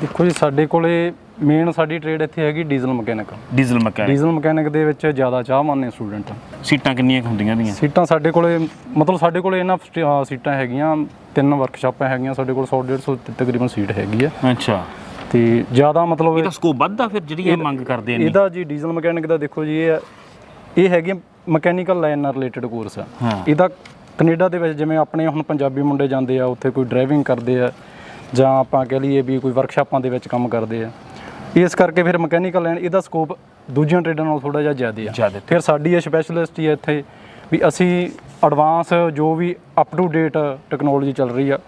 ਦੇਖੋ ਜੀ ਸਾਡੇ ਕੋਲੇ ਮੇਨ ਸਾਡੀ ਟ੍ਰੇਡ ਇੱਥੇ ਹੈਗੀ diesel mechanic diesel mechanic diesel mechanic ਦੇ ਵਿੱਚ ਜ਼ਿਆਦਾ ਚਾਹਵਾਨ ਨੇ ਸਟੂਡੈਂਟ ਸੀਟਾਂ ਕਿੰਨੀਆਂ ਹੁੰਦੀਆਂ ਦੀਆਂ? ਸੀਟਾਂ ਸਾਡੇ ਕੋਲੇ ਮਤਲਬ ਸਾਡੇ ਕੋਲੇ ਇਹਨਾਂ ਸੀਟਾਂ ਹੈਗੀਆਂ ਤਿੰਨ ਵਰਕਸ਼ਾਪਾਂ ਹੈਗੀਆਂ ਸਾਡੇ ਕੋਲ 100 150 ਤਕਰੀਬਨ ਸੀਟ ਹੈਗੀ ਆ। ਅੱਛਾ। ਤੇ ਜ਼ਿਆਦਾ ਮਤਲਬ ਇਹਦਾ ਸਕੋਪ ਵੱਧਦਾ ਫਿਰ ਜਿਹੜੀ ਇਹ ਮੰਗ ਕਰਦੇ ਨੇ ਇਹਦਾ ਜੀ ਡੀਜ਼ਲ ਮਕੈਨਿਕ ਦਾ ਦੇਖੋ ਜੀ ਇਹ ਇਹ ਹੈਗੀ ਮਕੈਨੀਕਲ ਲਾਈਨ ਨਾਲ ਰਿਲੇਟਡ ਕੋਰਸ ਆ। ਇਹਦਾ ਕੈਨੇਡਾ ਦੇ ਵਿੱਚ ਜਿਵੇਂ ਆਪਣੇ ਹੁਣ ਪੰਜਾਬੀ ਮੁੰਡੇ ਜਾਂਦੇ ਆ ਉੱਥੇ ਕੋਈ ਡਰਾਈਵਿੰਗ ਕਰਦੇ ਆ ਜਾਂ ਆਪਾਂ ਕਹਿ ਲਈਏ ਵੀ ਕੋਈ ਵਰਕਸ਼ਾਪਾਂ ਦੇ ਵਿੱਚ ਕੰਮ ਕਰਦੇ ਆ ਇਸ ਕਰਕੇ ਫਿਰ ਮਕੈਨੀਕਲ ਲਾਈਨ ਇਹਦਾ ਸਕੋਪ ਦੂਜੀਆਂ ਟ੍ਰੇਡਾਂ ਨਾਲੋਂ ਥੋੜਾ ਜਿਹਾ ਜ਼ਿਆਦਾ ਆ। ਫਿਰ ਸਾਡੀ ਇਹ ਸਪੈਸ਼ਲਿਸਟ ਹੈ ਇੱਥੇ ਵੀ ਅਸੀਂ ਐਡਵਾਂਸ ਜੋ ਵੀ ਅਪ ਟੂ ਡੇਟ ਟੈਕਨੋਲੋਜੀ ਚੱਲ ਰਹੀ ਆ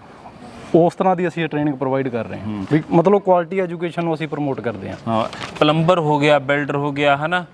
ਉਸ ਤਰ੍ਹਾਂ ਦੀ ਅਸੀਂ ਟ੍ਰੇਨਿੰਗ ਪ੍ਰੋਵਾਈਡ ਕਰ ਰਹੇ ਹਾਂ। ਵੀ ਮਤਲਬ ਕੁਆਲਿਟੀ ਐਜੂਕੇਸ਼ਨ ਨੂੰ ਅਸੀਂ ਪ੍ਰਮੋਟ ਕਰਦੇ ਹਾਂ। ਹਾਂ ਪਲੰਬਰ ਹੋ ਗਿਆ ਬਿਲਡਰ ਹੋ ਗਿਆ ਹਨਾ।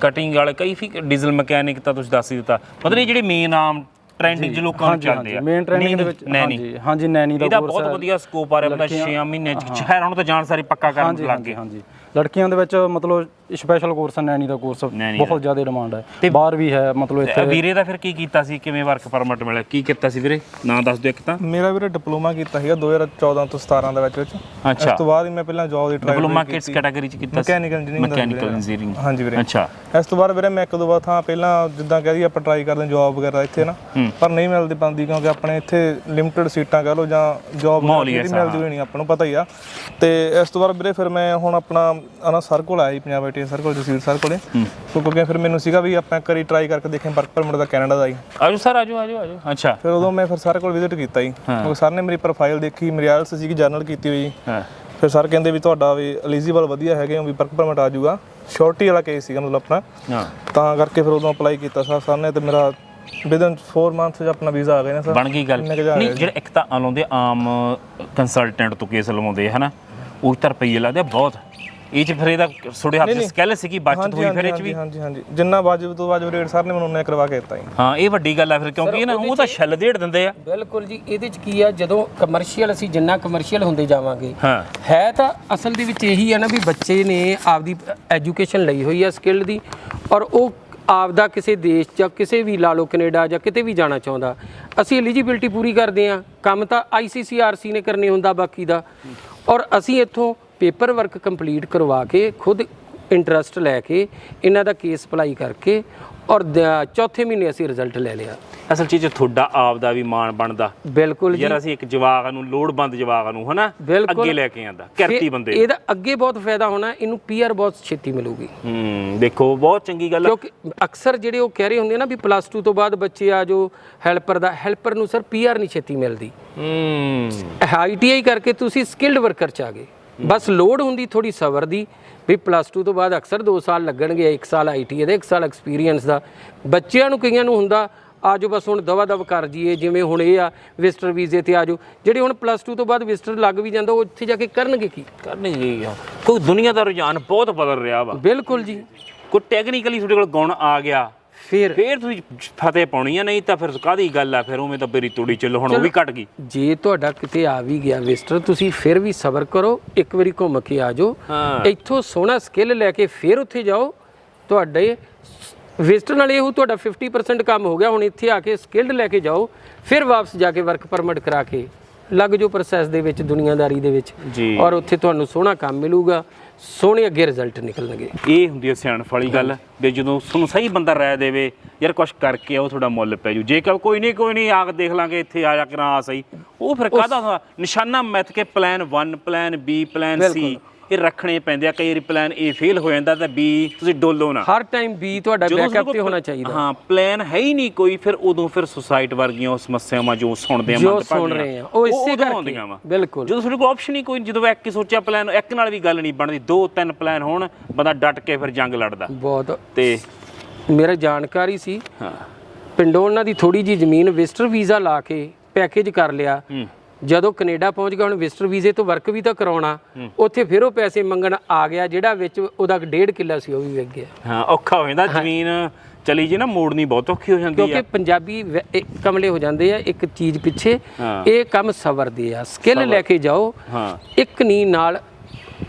ਕਟਿੰਗ ਵਾਲੇ ਕਈ ਫੀ ਡੀਜ਼ਲ ਮਕੈਨਿਕ ਤਾਂ ਤੁਸੀਂ ਦੱਸ ਹੀ ਦਿੱਤਾ। ਮਤਲਬ ਇਹ ਜਿਹੜੇ ਮੇਨ ਆਮ ਟ੍ਰੈਂਡਿੰਗ ਚ ਲੋਕਾਂ ਨੂੰ ਚੱਲਦੇ ਆ। ਮੇਨ ਟ੍ਰੇਨਿੰਗ ਦੇ ਵਿੱਚ ਹਾਂਜੀ ਹਾਂਜੀ ਨੈਨੀ ਦਾ ਇਹਦਾ course ਬਹੁਤ। ਵਧੀਆ ਸਕੋਪ ਆ ਰਿਹਾ ਬੰਦਾ 6 ਮਹੀਨੇ ਚ ਸ਼ਹਿਰ ਹੁਣ ਤਾਂ ਜਾਣ ਸਾਰੀ ਪੱਕਾ ਕਰਨ ਲੱਗ ਗਏ। ਹਾਂਜੀ। ਲੜਕੀਆਂ ਦੇ ਵਿੱਚ ਮਤਲਬ ਸਪੈਸ਼ਲ ਕੋਰਸ ਨੈਣੀ ਦਾ ਕੋਰਸ ਨੈਣੀ ਦਾ। ਬਹੁਤ ਜ਼ਿਆਦਾ ਡਿਮਾਂਡ ਤੇ ਹੈ ਬਾਹਰ ਵੀ ਹੈ ਮਤਲਬ ਇੱਥੇ ਵੀਰੇ ਦਾ ਫਿਰ ਕੀ ਕੀਤਾ ਸੀ? ਕਿਵੇਂ ਵਰਕ ਪਰਮਿਟ ਮਿਲਿਆ? ਕੀ ਕੀਤਾ ਸੀ ਵੀਰੇ? ਨਾਂ ਦੱਸ ਦਿਓ ਇੱਕ ਤਾਂ। ਮੇਰਾ ਵੀਰੇ ਡਿਪਲੋਮਾ ਕੀਤਾ ਸੀਗਾ 2014 ਤੋਂ 17 ਦੇ ਵਿੱਚ ਵਿੱਚ। ਅੱਛਾ। ਇਸ ਤੋਂ ਬਾਅਦ ਹੀ ਮੈਂ ਪਹਿਲਾਂ ਜੌਬ ਦੀ ਟਰਾਈ ਡਿਪਲੋਮਾ ਕਿਸ ਕੈਟਾਗਰੀ ਚ ਕੀਤਾ ਸੀ? Mechanical engineering ਦਾ ਵੀਰੇ। ਇੰਜੀਨੀਅਰਿੰਗ ਹਾਂਜੀ ਵੀਰੇ। ਅੱਛਾ। ਇਸ ਤੋਂ ਬਾਅਦ ਵੀਰੇ ਮੈਂ ਇੱਕ ਦੋ ਵਾਰ ਥਾਂ ਪਹਿਲਾਂ ਜਿੱਦਾਂ ਕਹਿ ਦਈਏ ਆਪਾਂ ਟਰਾਈ ਕਰਦੇ ਜੌਬ ਵਗੈਰਾ ਇੱਥੇ ਨਾ ਪਰ ਨਹੀਂ ਮਿਲਦੀ ਪੰਦੀ ਕਿਉਂਕਿ ਆਪਣੇ ਇੱਥੇ ਲਿਮਟਿਡ ਸੀਟਾਂ ਕਹ ਲਓ ਜਾਂ ਜੌਬ ਮਾਹੌਲ ਹੀ ਜਿਹੜੀ ਐਸਾ, ਮਿਲਦੀ ਨਹੀਂ ਆਪਾਂ ਨੂੰ ਪਤਾ ਹੀ ਆ। ਤੇ ਇਸ ਤੋਂ ਬਾਅਦ ਵੀਰੇ ਫਿਰ ਮੈਂ ਹੁਣ ਆਪਣਾ ਆਨਾ ਸਰ ਕੋਲ ਆਇਆ ਸੀ ਪੰਜਾਬ ਆਈਟੀ ਸਰ ਕੋਲ ਜਸੀਰ ਸਰ ਕੋਲੇ। ਸੋ ਕਿਉਂਕਿ ਫਿਰ ਮੈਨੂੰ ਸੀਗਾ ਵੀ ਆਪਾਂ ਇੱਕ ਵਾਰੀ ਟਰਾਈ ਕਰਕੇ ਦੇਖਾਂ ਵਰਕ ਪਰਮਿਟ ਦਾ ਕੈਨੇਡਾ ਦਾ ਹੀ। ਆਜੋ ਸਰ ਆਜੋ ਆਜੋ ਆਜੋ। ਅੱਛਾ। ਫਿਰ ਉਦੋਂ ਮੈਂ ਫਿਰ ਸਰ ਕੋਲ ਵਿਜ਼ਿਟ ਕੀਤਾ ਜੀ। ਕਿਉਂਕਿ ਸਰ ਨੇ ਮੇਰੀ ਪ੍ਰੋਫਾਈਲ ਦੇਖੀ ਮੇਰੀ ਆਇਲਸ ਸੀਗੀ ਜਰਨਲ ਕੀਤੀ ਹੋਈ ਹਾਂ। ਫਿਰ ਸਰ ਕਹਿੰਦੇ ਵੀ ਤੁਹਾਡਾ ਵੀ ਐਲੀਜੀਬਲ ਵਧੀਆ ਹੈਗੇ ਹੋ ਵੀ ਵਰਕ ਪਰਮਿਟ ਆ ਜਾਊਗਾ। ਸ਼ੋਰਟੀ ਵਾਲਾ ਕੇਸ ਸੀਗਾ ਮਤਲਬ ਆਪਣਾ। ਹਾਂ। ਤਾਂ ਕਰਕੇ ਫਿਰ ਉਦੋਂ ਅਪਲਾਈ ਕੀਤਾ ਸਰ। ਸਰ ਨੇ ਤੇ ਮੇਰਾ ਵਿਦਨ 4 ਮੰਥਸ 'ਚ ਆਪਣਾ ਵੀਜ਼ਾ ਆ ਗਿਆ ਨਾ ਸਰ। ਬਣ ਗਈ ਗੱਲ। ਨਹੀਂ ਜਿਹੜੇ ਇੱਕ ਤਾਂ ਆਲੋਂਦੇ ਆਮ ਕੰਸਲਟੈਂਟ ਤੋਂ ਕੇਸ ਲਵਾਉਂਦੇ ਹਨਾ? ਉਹ ਤਾਂ ਰੁਪਈਏ ਲੱਗਦੇ ਬਹੁਤ। ਇਹ ਚ ਫਿਰ ਇਹਦਾ ਥੋੜੇ ਹੱਥ ਸਕਿੱਲ ਸੀਗੀ ਬਚਤ ਹੋਈ ਫਿਰ ਇਹ ਚ ਵੀ? ਹਾਂਜੀ ਹਾਂਜੀ। ਜਿੰਨਾ ਵਾਜਬ ਤੋਂ ਵਾਜਬ ਰੇਟ ਸਰ ਨੇ ਮੈਨੂੰ ਉਹਨੇ ਕਰਵਾ ਕੇ ਦਿੱਤਾ ਜੀ। ਹਾਂ ਇਹ ਵੱਡੀ ਗੱਲ ਆ ਫਿਰ ਕਿਉਂਕਿ ਇਹ ਨਾ ਉਹ ਤਾਂ ਛੱਲ ਦੇੜ ਦਿੰਦੇ ਆ। ਬਿਲਕੁਲ ਜੀ ਇਹਦੇ ਚ ਕੀ ਆ ਜਦੋਂ ਕਮਰਸ਼ੀਅਲ ਅਸੀਂ ਜਿੰਨਾ ਕਮਰਸ਼ੀਅਲ ਹੁੰਦੇ ਜਾਵਾਂਗੇ ਹਾਂ। ਹੈ ਤਾਂ ਅਸਲ ਦੇ ਵਿੱਚ ਇਹੀ ਹੈ ਨਾ ਵੀ ਬੱਚੇ ਨੇ ਆਪਦੀ ਐਜੂਕੇਸ਼ਨ ਲਈ ਹੋਈ ਹੈ ਸਕਿੱਲ ਦੀ ਔਰ ਉਹ ਆਪਦਾ ਕਿਸੇ ਦੇਸ਼ ਜਾਂ ਕਿਸੇ ਵੀ ਲਾ ਲਓ ਕੈਨੇਡਾ ਜਾਂ ਕਿਤੇ ਵੀ ਜਾਣਾ ਚਾਹੁੰਦਾ ਅਸੀਂ ਐਲੀਜੀਬਿਲਟੀ ਪੂਰੀ ਕਰਦੇ ਆ ਕੰਮ ਤਾਂ ਆਈਸੀਸੀਆਰਸੀ ਨੇ ਕਰਨੇ ਹੁੰਦਾ ਬਾਕੀ ਦਾ ਔਰ ਅਸੀਂ ਇੱਥੋਂ ਪੇਪਰ ਵਰਕ ਕੰਪਲੀਟ ਕਰਵਾ ਕੇ ਖੁਦ ਇੰਟਰਸਟ ਲੈ ਕੇ ਇਹਨਾਂ ਦਾ ਕੇਸ ਅਪਲਾਈ ਕਰਕੇ ਔਰ ਚੌਥੇ ਮਹੀਨੇ ਅਸੀਂ ਰਿਜ਼ਲਟ ਲੈ ਲਿਆ। ਅਸਲ ਚੀਜ਼ ਤੁਹਾਡਾ ਆਪ ਦਾ ਵੀ ਮਾਣ ਬਣਦਾ ਬਿਲਕੁਲ ਜੀ। ਯਾਰ ਅਸੀਂ ਇੱਕ ਜਵਾਕ ਨੂੰ ਲੋੜਵੰਦ ਜਵਾਕ ਨੂੰ ਹਨਾ। ਅੱਗੇ ਲੈ ਕੇ ਆਂਦਾ ਕਿਰਤੀ ਬੰਦੇ ਇਹਦਾ ਅੱਗੇ ਬਹੁਤ ਫਾਇਦਾ ਹੋਣਾ ਇਹਨੂੰ ਪੀਆਰ ਬਹੁਤ ਛੇਤੀ ਮਿਲੂਗੀ। ਹੂੰ ਦੇਖੋ ਬਹੁਤ ਚੰਗੀ ਗੱਲ ਕਿਉਂਕਿ ਅਕਸਰ ਜਿਹੜੇ ਉਹ ਕਹਿ ਰਹੇ ਹੁੰਦੇ ਨਾ ਵੀ ਪਲੱਸ 2 ਤੋਂ ਬਾਅਦ ਬੱਚੇ ਆ ਜੋ ਹੈਲਪਰ ਦਾ ਹੈਲਪਰ ਨੂੰ ਸਰ ਪੀਆਰ ਨਹੀਂ ਛੇਤੀ ਮਿਲਦੀ। ਹੂੰ। ਆਈਟੀਆਈ ਕਰਕੇ ਤੁਸੀਂ ਸਕਿਲਡ ਵਰਕਰ ਚ ਆ ਗਏ। ਬਸ ਲੋਡ ਹੁੰਦੀ ਥੋੜੀ ਸਬਰ ਦੀ ਵੀ ਪਲੱਸ 2 ਤੋਂ ਬਾਅਦ ਅਕਸਰ 2 ਸਾਲ ਲੱਗਣਗੇ 1 ਸਾਲ ਆਈਟੀਆਈ ਦਾ 1 ਸਾਲ ਐਕਸਪੀਰੀਅੰਸ ਦਾ। ਬੱਚਿਆਂ ਨੂੰ ਕਈਆਂ ਨੂੰ ਹੁੰਦਾ ਆਜੋ ਬਸ ਹੁਣ ਦਵਾ ਦਵ ਕਰ ਜੀਏ ਜਿਵੇਂ ਹੁਣ ਇਹ ਆ ਵਿਜ਼ਟਰ ਵੀਜ਼ੇ ਤੇ ਆਜੋ। ਜਿਹੜੇ ਹੁਣ ਪਲੱਸ 2 ਤੋਂ ਬਾਅਦ ਵਿਜ਼ਟਰ ਲੱਗ ਵੀ ਜਾਂਦਾ ਉਹ ਉੱਥੇ ਜਾ ਕੇ ਕਰਨਗੇ ਕੀ? ਕਰਨੀ ਗਈ ਆ? ਕੋਈ ਦੁਨੀਆ ਦਾ ਰੁਝਾਨ ਬਹੁਤ ਬਦਲ ਰਿਹਾ ਵਾ। ਬਿਲਕੁਲ ਜੀ। ਕੋਈ ਟੈਕਨੀਕਲੀ ਤੁਹਾਡੇ ਕੋਲ ਗੁਣ ਆ ਗਿਆ ਫਿਰ ਫੇਰ ਤੁਸੀਂ ਫਤਿਹ ਪਾਉਣੀ ਆ ਨਹੀਂ ਤਾਂ ਫਿਰ ਕਾਦੀ ਗੱਲ ਆ? ਫਿਰ ਉਵੇਂ ਤਾਂ ਬੇਰੀ ਤੋੜੀ ਚੱਲੋ ਹੁਣ ਉਹ ਵੀ ਘਟ ਗਈ। ਜੇ ਤੁਹਾਡਾ ਕਿਤੇ ਆ ਵੀ ਗਿਆ ਵਿਜ਼ਟਰ ਤੁਸੀਂ ਫਿਰ ਵੀ ਸਬਰ ਕਰੋ ਇੱਕ ਵਾਰੀ ਘੁੰਮ ਕੇ ਆ ਜਾਓ। ਇੱਥੋਂ ਸੋਹਣਾ ਸਕਿੱਲ ਲੈ ਕੇ ਫਿਰ ਉੱਥੇ ਜਾਓ। ਤੁਹਾਡੇ ਵਿਜ਼ਟਰ ਨਾਲ ਇਹ ਹੋ ਤੁਹਾਡਾ 50% ਕੰਮ ਹੋ ਗਿਆ ਹੁਣ ਇੱਥੇ ਆ ਕੇ ਸਕਿੱਲਡ ਲੈ ਕੇ ਜਾਓ ਫਿਰ ਵਾਪਸ ਜਾ ਕੇ ਵਰਕ ਪਰਮਿਟ ਕਰਾ ਕੇ ਲੱਗ ਜੋ ਪ੍ਰੋਸੈਸ ਦੇ ਵਿੱਚ ਦੁਨੀਆਦਾਰੀ ਦੇ ਵਿੱਚ। ਔਰ ਉੱਥੇ ਤੁਹਾਨੂੰ ਸੋਹਣਾ ਕੰਮ ਮਿਲੂਗਾ। ਸੋਹਣੇ ਅੱਗੇ ਰਿਜ਼ਲਟ ਨਿਕਲਣਗੇ। ਇਹ ਹੁੰਦੀ ਹੈ ਸਿਆਣਪ ਵਾਲੀ ਗੱਲ ਵੀ ਜਦੋਂ ਤੁਹਾਨੂੰ ਸਹੀ ਬੰਦਾ ਰਾਏ ਦੇਵੇ ਯਾਰ ਕੁਛ ਕਰਕੇ ਆਓ ਤੁਹਾਡਾ ਮੁੱਲ ਪੈ ਜੂ। ਜੇ ਕਹ ਕੋਈ ਨਹੀਂ ਕੋਈ ਨਹੀਂ ਆ ਕੇ ਦੇਖ ਲਾਂਗੇ ਇੱਥੇ ਆ ਜਾ ਕੇ ਨਾ ਆ ਸਹੀ। ਉਹ ਫਿਰ ਕਾਹਦਾ ਹੁੰਦਾ? ਨਿਸ਼ਾਨਾ ਮਿੱਥ ਕੇ plan 1 plan B plan C ਇਹ ਰੱਖਣੇ ਪੈਂਦੇ ਆ। ਕਈ ਵਾਰੀ ਪਲਾਨ A ਫੇਲ ਹੋ ਜਾਂਦਾ ਤਾਂ B ਤੁਸੀਂ ਡੋਲੋ ਨਾ। ਹਰ ਟਾਈਮ ਵੀ ਤੁਹਾਡਾ ਜਦੋਂ ਬੈਕਅਪ ਤੇ ਹੋਣਾ ਚਾਹੀਦਾ। ਹਾਂ ਪਲਾਨ ਹੈ ਹੀ ਨਹੀਂ ਕੋਈ ਫਿਰ ਉਦੋਂ ਫਿਰ ਸੁਸਾਇਟ ਵਰਗੀਆਂ ਉਹ ਸਮੱਸਿਆਵਾਂ ਜੋ ਸੁਣਦੇ ਆ ਜੋ ਸੁਣ ਰਹੇ ਆ ਉਹ ਇਸੇ ਕਰਕੇ ਬਿਲਕੁਲ। ਜਦੋਂ ਤੁਹਾਡੇ ਕੋਲ ਆਪਸ਼ਨ ਹੀ ਕੋਈ ਜਦੋਂ ਇੱਕ ਹੀ ਸੋਚਿਆ ਪਲਾਨ ਇੱਕ ਨਾਲ ਵੀ ਗੱਲ ਨਹੀਂ ਬਣਦੀ ਦੋ ਤਿੰਨ ਪਲਾਨ ਹੋਣ ਬੰਦਾ ਡਟ ਕੇ ਫਿਰ ਜੰਗ ਲੜਦਾ। ਬਹੁਤ। ਤੇ ਮੇਰਾ ਜਾਣਕਾਰੀ ਸੀ ਹਾਂ। ਪਿੰਡੋਂ ਉਹਨਾਂ ਦੀ ਥੋੜੀ ਜੀ ਜ਼ਮੀਨ ਵਿਜ਼ਟਰ ਵੀਜ਼ਾ ਲਾ ਕੇ ਪੈਕੇਜ ਕਰ ਲਿਆ। ਜਦੋਂ ਕੈਨੇਡਾ ਪਹੁੰਚ ਗਿਆ ਹੁਣ ਵਿਜ਼ਟਰ ਵੀਜ਼ੇ ਤੋਂ ਵਰਕ ਵੀ ਤਾਂ ਕਰਾਉਣਾ ਉੱਥੇ ਫਿਰ ਉਹ ਪੈਸੇ ਮੰਗਣ ਆ ਗਿਆ ਜਿਹੜਾ ਵਿੱਚ ਉਹਦਾ ਡੇਢ ਕਿੱਲਾ ਸੀ ਉਹ ਵੀ ਵਿਕ ਗਿਆ। ਹਾਂ ਔਖਾ ਹੋ ਜਾਂਦਾ ਜ਼ਮੀਨ ਚਲੀ ਜੀ ਨਾ ਮੋੜਨੀ ਬਹੁਤ ਔਖੀ ਹੋ ਜਾਂਦੀ ਕਿਉਂਕਿ ਆ ਪੰਜਾਬੀ ਵੈ- ਇਹ ਕਮਲੇ ਹੋ ਜਾਂਦੇ ਆ ਇੱਕ ਚੀਜ਼ ਪਿੱਛੇ। ਇਹ ਕੰਮ ਸਬਰ ਦੇ ਆ। ਸਕਿੱਲ ਲੈ ਕੇ ਜਾਓ ਹਾਂ। ਇੱਕ ਨੀ ਨਾਲ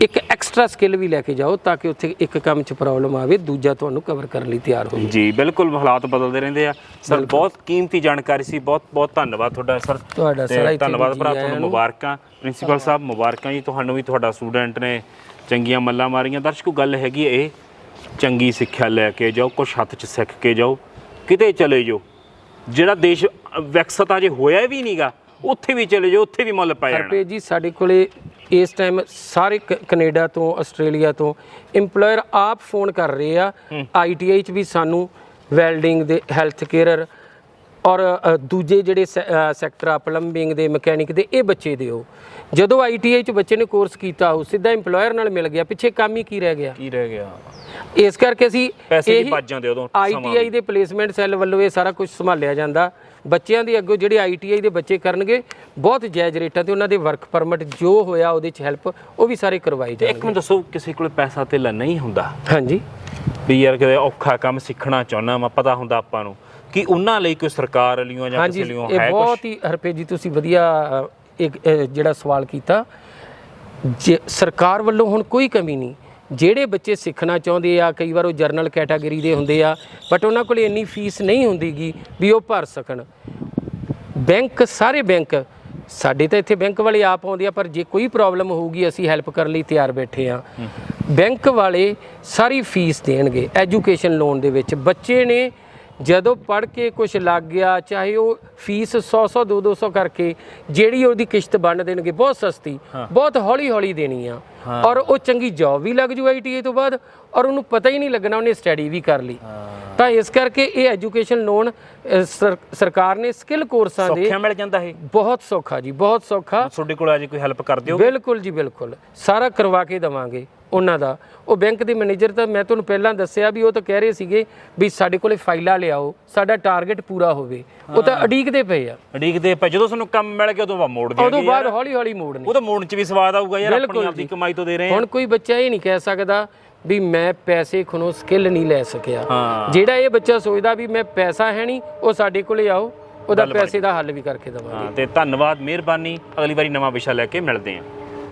ਇੱਕ ਐਕਸਟਰਾ ਸਕਿੱਲ ਵੀ ਲੈ ਕੇ ਜਾਓ ਤਾਂ ਕਿ ਉੱਥੇ ਇੱਕ ਕੰਮ 'ਚ ਪ੍ਰੋਬਲਮ ਆਵੇ ਦੂਜਾ ਤੁਹਾਨੂੰ ਕਵਰ ਕਰਨ ਲਈ ਤਿਆਰ ਹੋ ਜੀ ਬਿਲਕੁਲ ਹਾਲਾਤ ਬਦਲਦੇ ਰਹਿੰਦੇ ਆ। ਸਰ ਬਹੁਤ ਕੀਮਤੀ ਜਾਣਕਾਰੀ ਸੀ ਬਹੁਤ ਬਹੁਤ ਧੰਨਵਾਦ ਤੁਹਾਡਾ ਸਰ। ਤੁਹਾਡਾ ਸਾਰਾ ਧੰਨਵਾਦ ਭਰਾ ਤੁਹਾਨੂੰ। ਮੁਬਾਰਕਾਂ। ਪ੍ਰਿੰਸੀਪਲ ਸਾਹਿਬ ਮੁਬਾਰਕਾਂ ਜੀ। ਤੁਹਾਨੂੰ ਵੀ ਤੁਹਾਡਾ ਸਟੂਡੈਂਟ ਨੇ ਚੰਗੀਆਂ ਮੱਲਾਂ ਮਾਰੀਆਂ। ਦਰਸ਼ਕੋ ਗੱਲ ਹੈਗੀ ਇਹ ਚੰਗੀ ਸਿੱਖਿਆ ਲੈ ਕੇ ਜਾਓ ਕੁਛ ਹੱਥ 'ਚ ਸਿੱਖ ਕੇ ਜਾਓ ਕਿਤੇ ਚਲੇ ਜਾਓ। ਜਿਹੜਾ ਦੇਸ਼ ਵਿਕਸਿਤ ਅਜੇ ਹੋਇਆ ਵੀ ਨਹੀਂਗਾ ਉੱਥੇ ਵੀ ਚਲੇ ਜਾਓ ਉੱਥੇ ਵੀ ਮੁੱਲ ਪੈ ਜਾਣਾ। ਹਰਪ੍ਰੀਤ ਜੀ ਸਾਡੇ ਕੋਲੇ ਇਸ ਟਾਈਮ ਸਾਰੇ ਕੈਨੇਡਾ ਤੋਂ ਆਸਟ੍ਰੇਲੀਆ ਤੋਂ EMPLOYER ਆਪ ਫੋਨ ਕਰ ਰਹੇ ਆ। ਆਈਟੀਆਈ ਚ ਵੀ ਸਾਨੂੰ ਵੈਲਡਿੰਗ ਦੇ ਹੈਲਥ ਕੇਅਰ ਔਰ ਦੂਜੇ ਜਿਹੜੇ ਸੈਕਟਰ ਆ ਪਲੰਬਿੰਗ ਦੇ ਮਕੈਨਿਕ ਦੇ ਇਹ ਬੱਚੇ ਦਿਓ। ਜਦੋਂ ਆਈਟੀਆਈ ਚ ਬੱਚੇ ਨੇ ਕੋਰਸ ਕੀਤਾ ਉਹ ਸਿੱਧਾ EMPLOYER ਨਾਲ ਮਿਲ ਗਿਆ ਪਿੱਛੇ ਕੰਮ ਹੀ ਕੀ ਰਹਿ ਗਿਆ? ਕੀ ਰਹਿ ਗਿਆ? ਇਸ ਕਰਕੇ ਅਸੀਂ ਪੈਸੇ ਇਹੀ- ਬਚ ਜਾਂਦੇ ਉਦੋਂ, ਆਈਟੀਆਈ ਦੇ ਪਲੇਸਮੈਂਟ ਸੈੱਲ ਵੱਲੋਂ ਇਹ ਸਾਰਾ ਕੁਝ ਸੰਭਾਲਿਆ ਜਾਂਦਾ। ਬੱਚਿਆਂ ਦੇ ਅੱਗੋਂ ਜਿਹੜੇ ਆਈਟੀਆਈ ਦੇ ਬੱਚੇ ਕਰਨਗੇ ਬਹੁਤ ਜਾਇਜ਼ ਰੇਟਾਂ ਤੇ ਉਹਨਾਂ ਦੇ ਵਰਕ ਪਰਮਿਟ ਜੋ ਹੋਇਆ ਉਹਦੇ ਚ ਹੈਲਪ ਉਹ ਵੀ ਸਾਰੇ ਕਰਵਾਈ ਤੇ ਇੱਕ ਮਿੰਟ ਦੱਸੋ ਕਿਸੇ ਕੋਲ ਪੈਸਾ ਧੇਲਾ ਨਹੀਂ ਹੁੰਦਾ? ਹਾਂਜੀ। ਵੀ ਯਾਰ ਕਿਤੇ ਔਖਾ ਕੰਮ ਸਿੱਖਣਾ ਚਾਹੁੰਦਾ ਮੈਂ ਪਤਾ ਹੁੰਦਾ ਆਪਾਂ ਨੂੰ। ਕਿ ਉਹਨਾਂ ਲਈ ਕੋਈ ਸਰਕਾਰ ਵੱਲੋਂ ਜਾਂ ਕਿਸੇ ਵੱਲੋਂ ਹੈ ਕੁਝ ਬਹੁਤ ਹੀ ਹਰਪੇ ਜੀ ਤੁਸੀਂ ਵਧੀਆ ਇੱਕ ਜਿਹੜਾ ਸਵਾਲ ਕੀਤਾ। ਜੇ ਸਰਕਾਰ ਵੱਲੋਂ ਹੁਣ ਕੋਈ ਕਮੀ ਨਹੀਂ ਜਿਹੜੇ ਬੱਚੇ ਸਿੱਖਣਾ ਚਾਹੁੰਦੇ ਆ ਕਈ ਵਾਰ ਉਹ ਜਰਨਲ ਕੈਟਾਗਰੀ ਦੇ ਹੁੰਦੇ ਆ ਬਟ ਉਹਨਾਂ ਕੋਲ ਇੰਨੀ ਫੀਸ ਨਹੀਂ ਹੁੰਦੀਗੀ ਵੀ ਉਹ ਭਰ ਸਕਣ। ਬੈਂਕ ਸਾਰੇ ਬੈਂਕ ਸਾਡੇ ਤਾਂ ਇੱਥੇ ਬੈਂਕ ਵਾਲੇ ਆਪ ਆਉਂਦੇ ਆ ਪਰ ਜੇ ਕੋਈ ਪ੍ਰੋਬਲਮ ਹੋਊਗੀ ਅਸੀਂ ਹੈਲਪ ਕਰਨ ਲਈ ਤਿਆਰ ਬੈਠੇ ਆ। ਬੈਂਕ ਵਾਲੇ ਸਾਰੀ ਫੀਸ ਦੇਣਗੇ ਐਜੂਕੇਸ਼ਨ ਲੋਨ ਦੇ ਵਿੱਚ। ਬੱਚੇ ਨੇ ਜਦੋਂ ਪੜ ਕੇ ਕੁਝ ਲੱਗ ਗਿਆ ਚਾਹੇ ਉਹ ਫੀਸ 100 100 2 200 ਕਰਕੇ ਜਿਹੜੀ ਉਹਦੀ ਕਿਸ਼ਤ ਬਣ ਦੇਣਗੇ ਬਹੁਤ ਸਸਤੀ ਬਹੁਤ ਹੌਲੀ ਹੌਲੀ ਦੇਣੀ ਆ। ਔਰ ਉਹ ਚੰਗੀ ਜੌਬ ਵੀ ਲੱਗ ਜੂ ਆਈਟੀਆਈ ਤੋਂ ਬਾਅਦ ਔਰ ਉਹਨੂੰ ਪਤਾ ਹੀ ਨਹੀਂ ਲੱਗਣਾ ਉਹਨੇ ਸਟੱਡੀ ਵੀ ਕਰ ਲਈ। ਤਾਂ ਇਸ ਕਰਕੇ ਇਹ ਐਜੂਕੇਸ਼ਨ ਲੋਨ ਸਰਕਾਰ ਨੇ ਸਕਿੱਲ ਕੋਰਸਾਂ ਦੇ ਸੌਖਿਆ ਮਿਲ ਜਾਂਦਾ ਇਹ? ਬਹੁਤ ਸੌਖਾ ਜੀ ਬਹੁਤ ਸੌਖਾ। ਤੁਹਾਡੇ ਕੋਲ ਅਜੇ ਕੋਈ ਹੈਲਪ ਕਰ ਦਿਓ ਬਿਲਕੁਲ ਜੀ ਬਿਲਕੁਲ। ਸਾਰਾ ਕਰਵਾ ਕੇ ਦਵਾਂਗੇ। ਉਹਨਾਂ ਦਾ। ਉਹ ਬੈਂਕ ਦੇ ਮੈਨੇਜਰ ਤਾਂ ਮੈਂ ਤੁਹਾਨੂੰ ਪਹਿਲਾਂ ਦੱਸਿਆ ਵੀ ਉਹ ਤਾਂ ਕਹਿ ਰਹੇ ਸੀਗੇ ਵੀ ਸਾਡੇ ਕੋਲੇ ਫਾਈਲਾਂ ਲਿਆਓ ਸਾਡਾ ਟਾਰਗੇਟ ਪੂਰਾ ਹੋਵੇ। ਉਹ ਤਾਂ ਅਡੀਕਦੇ ਪਏ ਆ। ਉਡੀਕਦੇ ਪਏ ਜਦੋਂ ਤੁਹਾਨੂੰ ਕੰਮ ਮਿਲ ਗਿਆ ਉਦੋਂ ਬਾਅਦ ਮੋੜ ਦਿਆਂਗੇ ਉਦੋਂ ਬਾਅਦ ਹੌਲੀ ਹੌਲੀ ਮੋੜਨੇ। ਉਹ ਤਾਂ ਮੋੜਨ ਚ ਵੀ ਸਵਾਦ ਆਊਗਾ ਯਾਰ ਆਪਣੀ ਆਪਦੀ। ਕਮਾਈ ਤੋਂ ਦੇ ਰਹੇ ਆ। ਹੁਣ ਕੋਈ ਬੱਚਾ ਇਹ ਨਹੀਂ ਕਹਿ ਸਕਦਾ ਵੀ ਮੈਂ ਪੈਸੇ ਖਣੋ ਸਕਿੱਲ ਨਹੀਂ ਲੈ ਸਕਿਆ। ਜਿਹੜਾ ਇਹ ਬੱਚਾ ਸੋਚਦਾ ਵੀ ਮੈਂ ਪੈਸਾ ਹੈ ਨਹੀਂ ਉਹ ਸਾਡੇ ਕੋਲੇ ਆਓ ਉਹਦਾ ਪੈਸੇ ਦਾ ਹੱਲ ਵੀ ਕਰਕੇ ਦਵਾਂਗੇ। ਹਾਂ ਤੇ ਧੰਨਵਾਦ ਮਿਹਰਬਾਨੀ। ਅਗਲੀ ਵਾਰੀ ਨਵਾਂ ਵਿਸ਼ਾ ਲੈ ਕੇ ਮਿਲਦੇ ਹਾਂ।